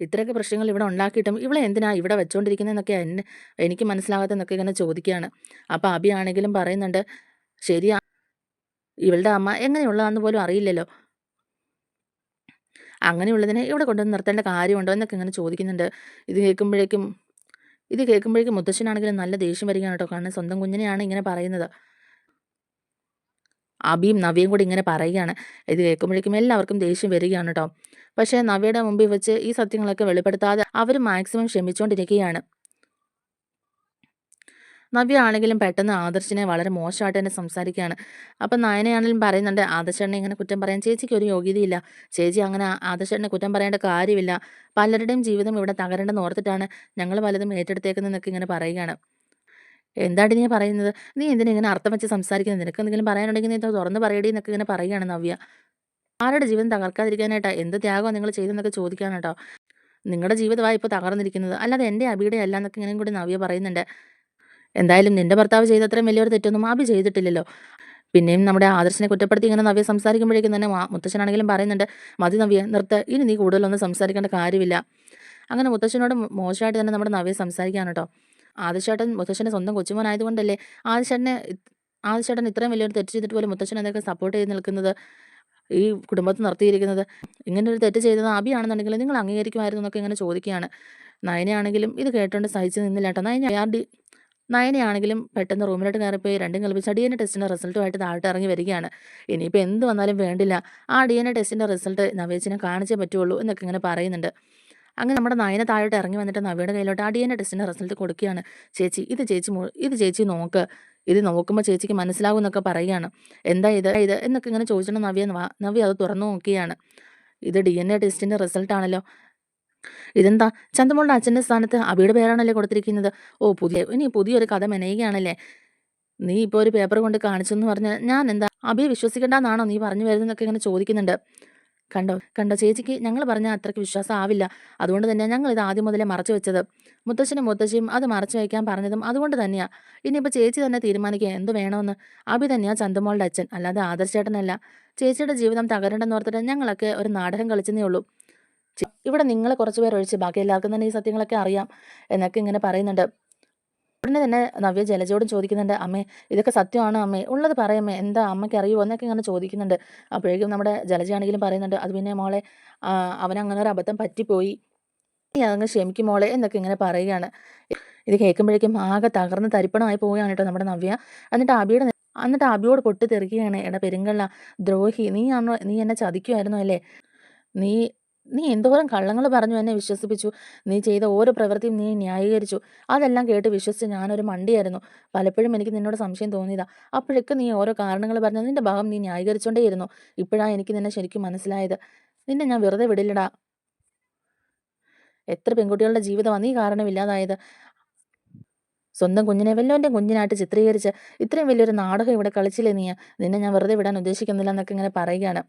Speaker 1: ഇത്രയൊക്കെ പ്രശ്നങ്ങൾ ഇവിടെ ഉണ്ടാക്കിയിട്ടും ഇവിടെ എന്തിനാ ഇവിടെ വെച്ചുകൊണ്ടിരിക്കുന്നതെന്നൊക്കെ എന്നെ എനിക്ക് മനസ്സിലാകാത്തെന്നൊക്കെ ഇങ്ങനെ ചോദിക്കുകയാണ്. അപ്പോൾ അബി ആണെങ്കിലും പറയുന്നുണ്ട് ശരിയാ ഇവളുടെ അമ്മ എങ്ങനെയുള്ളതാന്ന് പോലും അറിയില്ലല്ലോ. അങ്ങനെയുള്ളതിനെ ഇവിടെ കൊണ്ടുവന്ന് നിർത്തേണ്ട കാര്യമുണ്ടോ എന്നൊക്കെ ഇങ്ങനെ ചോദിക്കുന്നുണ്ട്. ഇത് കേൾക്കുമ്പോഴേക്കും ഇത് കേൾക്കുമ്പോഴേക്കും മുത്തശ്ശനാണെങ്കിലും നല്ല ദേഷ്യം വരികയാണ് കേട്ടോ. കാരണം സ്വന്തം കുഞ്ഞിനെയാണ് ഇങ്ങനെ പറയുന്നത്. അബിയും നവ്യയും കൂടി ഇങ്ങനെ പറയുകയാണ്. ഇത് കേൾക്കുമ്പോഴേക്കും എല്ലാവർക്കും ദേഷ്യം വരികയാണ് കേട്ടോ. പക്ഷേ നവ്യയുടെ മുമ്പിൽ വെച്ച് ഈ സത്യങ്ങളൊക്കെ വെളിപ്പെടുത്താതെ അവർ മാക്സിമം ക്ഷമിച്ചുകൊണ്ടിരിക്കുകയാണ് നവ്യ ആണെങ്കിലും പെട്ടെന്ന് ആദർശിനെ വളരെ മോശമായിട്ട് തന്നെ സംസാരിക്കുകയാണ്. അപ്പം നയനയാണെങ്കിലും പറയുന്നുണ്ട് ആദർശനെ ഇങ്ങനെ കുറ്റം പറയാൻ ചേച്ചിക്ക് ഒരു യോഗ്യതയില്ല. ചേച്ചി അങ്ങനെ ആദർശനെ കുറ്റം പറയേണ്ട കാര്യമില്ല. പലരുടെയും ജീവിതം ഇവിടെ തകരണ്ടെന്ന് ഓർത്തിട്ടാണ് ഞങ്ങൾ പലതും ഏറ്റെടുത്തേക്കുന്നതെന്നൊക്കെ ഇങ്ങനെ പറയുകയാണ്. എന്താണ് നീ പറയുന്നത്? നീ എന്തിനാ ഇങ്ങനെ അർത്ഥം വെച്ച് സംസാരിക്കുന്നത്? നിനക്ക് എന്തെങ്കിലും പറയാനുണ്ടെങ്കിൽ നീ തുറന്ന് പറയടി എന്നൊക്കെ ഇങ്ങനെ പറയുകയാണ് നവ്യ. ആരുടെ ജീവിതം തകർക്കാതിരിക്കാനായിട്ടാ എന്ത് ത്യാഗമാണ് നിങ്ങൾ ചെയ്തെന്നൊക്കെ ചോദിക്കാനാട്ടോ നിങ്ങളുടെ ജീവിതമാണ് ഇപ്പോൾ തകർന്നിരിക്കുന്നത്. അല്ലാതെ എന്റെ അബിയുടെ അല്ല എന്നൊക്കെ ഇങ്ങനെ കൂടി നവ്യ പറയുന്നുണ്ട്. എന്തായാലും നിന്റെ ഭർത്താവ് ചെയ്തത്രയും വലിയൊരു തെറ്റൊന്നും ആബി ചെയ്തിട്ടില്ലല്ലോ. പിന്നെയും നമ്മുടെ ആദർശനെ കുറ്റപ്പെടുത്തി ഇങ്ങനെ നവ്യ സംസാരിക്കുമ്പോഴേക്കും തന്നെ മുത്തച്ഛനാണെങ്കിലും പറയുന്നുണ്ട് മതി നവ്യ നിർത്ത്. ഇനി നീ കൂടുതലൊന്നും സംസാരിക്കേണ്ട കാര്യമില്ല. അങ്ങനെ മുത്തശ്ശനോട് മോശമായിട്ട് തന്നെ നമ്മുടെ നവ്യ സംസാരിക്കുകയാണ് കേട്ടോ. ആദിശേട്ടൻ മുത്തശ്ശന്റെ സ്വന്തം കൊച്ചുമോനായതുകൊണ്ടല്ലേ ആദിശേട്ടനെ ആദിശേട്ടൻ ഇത്രയും വലിയൊരു തെറ്റ് ചെയ്തിട്ട് പോലും മുത്തശ്ശൻ അതൊക്കെ സപ്പോർട്ട് ചെയ്ത് നിൽക്കുന്നത്? ഈ കുടുംബത്തിൽ നിർത്തിയിരിക്കുന്നത്? ഇങ്ങനെ ഒരു തെറ്റ് ചെയ്തത് ആബിയാണെന്നുണ്ടെങ്കിൽ നിങ്ങൾ അംഗീകരിക്കുമായിരുന്നു എന്നൊക്കെ ഇങ്ങനെ ചോദിക്കുകയാണ്. നയനയാണെങ്കിലും ഇത് കേട്ടുകൊണ്ട് സഹിച്ചു നിന്നില്ല കേട്ടോ. നയന അയാളുടെ നയനയാണെങ്കിലും പെട്ടെന്ന് റൂമിലോട്ട് കയറിപ്പോയി രണ്ടും കൽപ്പിച്ച് ഡി എൻ എ ടെസ്റ്റിന്റെ റിസൾട്ടുമായിട്ട് താഴോട്ട് ഇറങ്ങി വരികയാണ് ഇനിയിപ്പോൾ എന്ത് വന്നാലും വേണ്ടില്ല. ആ ഡി എൻ എ ടെസ്റ്റിന്റെ റിസൾട്ട് നവേച്ചിനെ കാണിച്ചേ പറ്റുള്ളൂ എന്നൊക്കെ ഇങ്ങനെ പറയുന്നുണ്ട്. അങ്ങനെ നമ്മുടെ നയന താഴോട്ട് ഇറങ്ങി വന്നിട്ട് നവയുടെ കയ്യിലോട്ട് ആ ഡി എൻ എ ടെസ്റ്റിന്റെ റിസൾട്ട് കൊടുക്കുകയാണ്. ചേച്ചി ഇത് ചേച്ചി ഇത് ചേച്ചി നോക്ക്. ഇത് നോക്കുമ്പോൾ ചേച്ചിക്ക് മനസ്സിലാവും എന്നൊക്കെ പറയുകയാണ്. എന്താ ഇത്? ഇത് എന്നൊക്കെ ഇങ്ങനെ ചോദിച്ചിട്ട് നവ്യ നവ- നവ്യ അത് തുറന്നു നോക്കിയാണ് ഇത് ഡി എൻ എ ടെസ്റ്റിന്റെ റിസൾട്ടാണല്ലോ. ഇതെന്താ? ചന്തമോളുടെ അച്ഛന്റെ സ്ഥാനത്ത് അബിയുടെ പേരാണല്ലേ കൊടുത്തിരിക്കുന്നത്. ഓ പുതിയ ഇനി പുതിയൊരു കഥ മെനയുകയാണല്ലേ. നീ ഇപ്പോൾ ഒരു പേപ്പർ കൊണ്ട് കാണിച്ചെന്ന് പറഞ്ഞാൽ ഞാൻ എന്താ അബിയെ വിശ്വസിക്കേണ്ടെന്നാണോ നീ പറഞ്ഞു വരുന്നതെന്നൊക്കെ ഇങ്ങനെ ചോദിക്കുന്നുണ്ട്. കണ്ടോ കണ്ടോ ചേച്ചിക്ക് ഞങ്ങൾ പറഞ്ഞാൽ അത്രയ്ക്ക് വിശ്വാസം ആവില്ല. അതുകൊണ്ട് തന്നെ ഞങ്ങൾ ഇത് ആദ്യം മുതലേ മറച്ചു വെച്ചത്. മുത്തശ്ശനും മുത്തശ്ശിയും അത് മറച്ചു വയ്ക്കാൻ പറഞ്ഞതും അതുകൊണ്ട് തന്നെയാണ് ഇനിയിപ്പോൾ ചേച്ചി തന്നെ തീരുമാനിക്കുക എന്ത് വേണമെന്ന്. അബി തന്നെയാണ് ചന്തമോളുടെ അച്ഛൻ അല്ലാതെ ആദർശേട്ടനല്ല ചേച്ചിയുടെ ജീവിതം തകരണ്ടെന്ന് ഓർത്തിട്ട് ഞങ്ങളൊക്കെ ഒരു നാടകം കളിച്ചെന്നേ ഉള്ളൂ. ഇവിടെ നിങ്ങൾ കുറച്ച് പേർ ഒഴിച്ച് ബാക്കി എല്ലാവർക്കും തന്നെ ഈ സത്യങ്ങളൊക്കെ അറിയാം എന്നൊക്കെ ഇങ്ങനെ പറയുന്നുണ്ട്. ഉടനെ തന്നെ നവ്യ ജലജയോടും ചോദിക്കുന്നുണ്ട് അമ്മേ ഇതൊക്കെ സത്യമാണ് അമ്മേ? ഉള്ളത് പറയമ്മേ എന്താ അമ്മയ്ക്ക് അറിയുമോ എന്നൊക്കെ ഇങ്ങനെ ചോദിക്കുന്നുണ്ട്. അപ്പോഴേക്കും നമ്മുടെ ജലജയാണെങ്കിലും പറയുന്നുണ്ട് അത് പിന്നെ മോളെ അവനങ്ങനെ ഒരു അബദ്ധം പറ്റിപ്പോയി. നീ അതങ്ങ് ക്ഷമിക്കും മോളെ എന്നൊക്കെ ഇങ്ങനെ പറയുകയാണ്. ഇത് കേൾക്കുമ്പോഴേക്കും ആകെ തകർന്ന് തരിപ്പണമായി പോവുകയാണ് കേട്ടോ നമ്മുടെ നവ്യ. എന്നിട്ട് അബിയുടെ എന്നിട്ട് അബിയോട് പൊട്ടിത്തെറിക്കുകയാണ് എടാ പെരുങ്കള്ള ദ്രോഹി നീ ആണോ നീ എന്നെ ചതിക്കുമായിരുന്നു അല്ലേ? നീ നീ എന്തോരം കള്ളങ്ങൾ പറഞ്ഞു എന്നെ വിശ്വസിപ്പിച്ചു. നീ ചെയ്ത ഓരോ പ്രവൃത്തിയും നീ ന്യായീകരിച്ചു. അതെല്ലാം കേട്ട് വിശ്വസിച്ച് ഞാനൊരു മണ്ടിയായിരുന്നു. പലപ്പോഴും എനിക്ക് നിന്നോട് സംശയം തോന്നിയതാ. അപ്പോഴൊക്കെ നീ ഓരോ കാരണങ്ങൾ പറഞ്ഞു നിന്റെ ഭാഗം നീ ന്യായീകരിച്ചോണ്ടേയിരുന്നു. ഇപ്പോഴാണ് എനിക്ക് നിന്നെ ശരിക്കും മനസ്സിലായത്. നിന്നെ ഞാൻ വെറുതെ വിടില്ലടാ. എത്ര പെൺകുട്ടികളുടെ ജീവിതമാണ് നീ കാരണമില്ലാതായത്. സ്വന്തം കുഞ്ഞിനെ വല്ലവന്റെ കുഞ്ഞിനായിട്ട് ചിത്രീകരിച്ച് ഇത്രയും വലിയൊരു നാടകം ഇവിടെ കളിച്ചില്ലേ നീ? നിന്നെ ഞാൻ വെറുതെ വിടാൻ ഉദ്ദേശിക്കുന്നില്ല എന്നൊക്കെ ഇങ്ങനെ പറയുകയാണ്.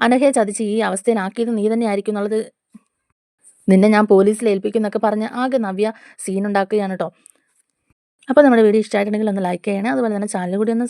Speaker 1: അനഘയെ ചതിച്ച് ഈ അവസ്ഥയിലാക്കിയത് നീ തന്നെ ആയിരിക്കും എന്നുള്ളത് നിന്നെ ഞാൻ പോലീസിൽ ഏൽപ്പിക്കും എന്നൊക്കെ പറഞ്ഞ് ആകെ നവ്യ സീനുണ്ടാക്കുകയാണ് കേട്ടോ അപ്പോൾ നമ്മുടെ വീഡിയോ ഇഷ്ടമായിട്ടുണ്ടെങ്കിൽ ഒന്ന് ലൈക്ക് ചെയ്യണേ അതുപോലെ തന്നെ ചാനൽ കൂടി ഒന്ന്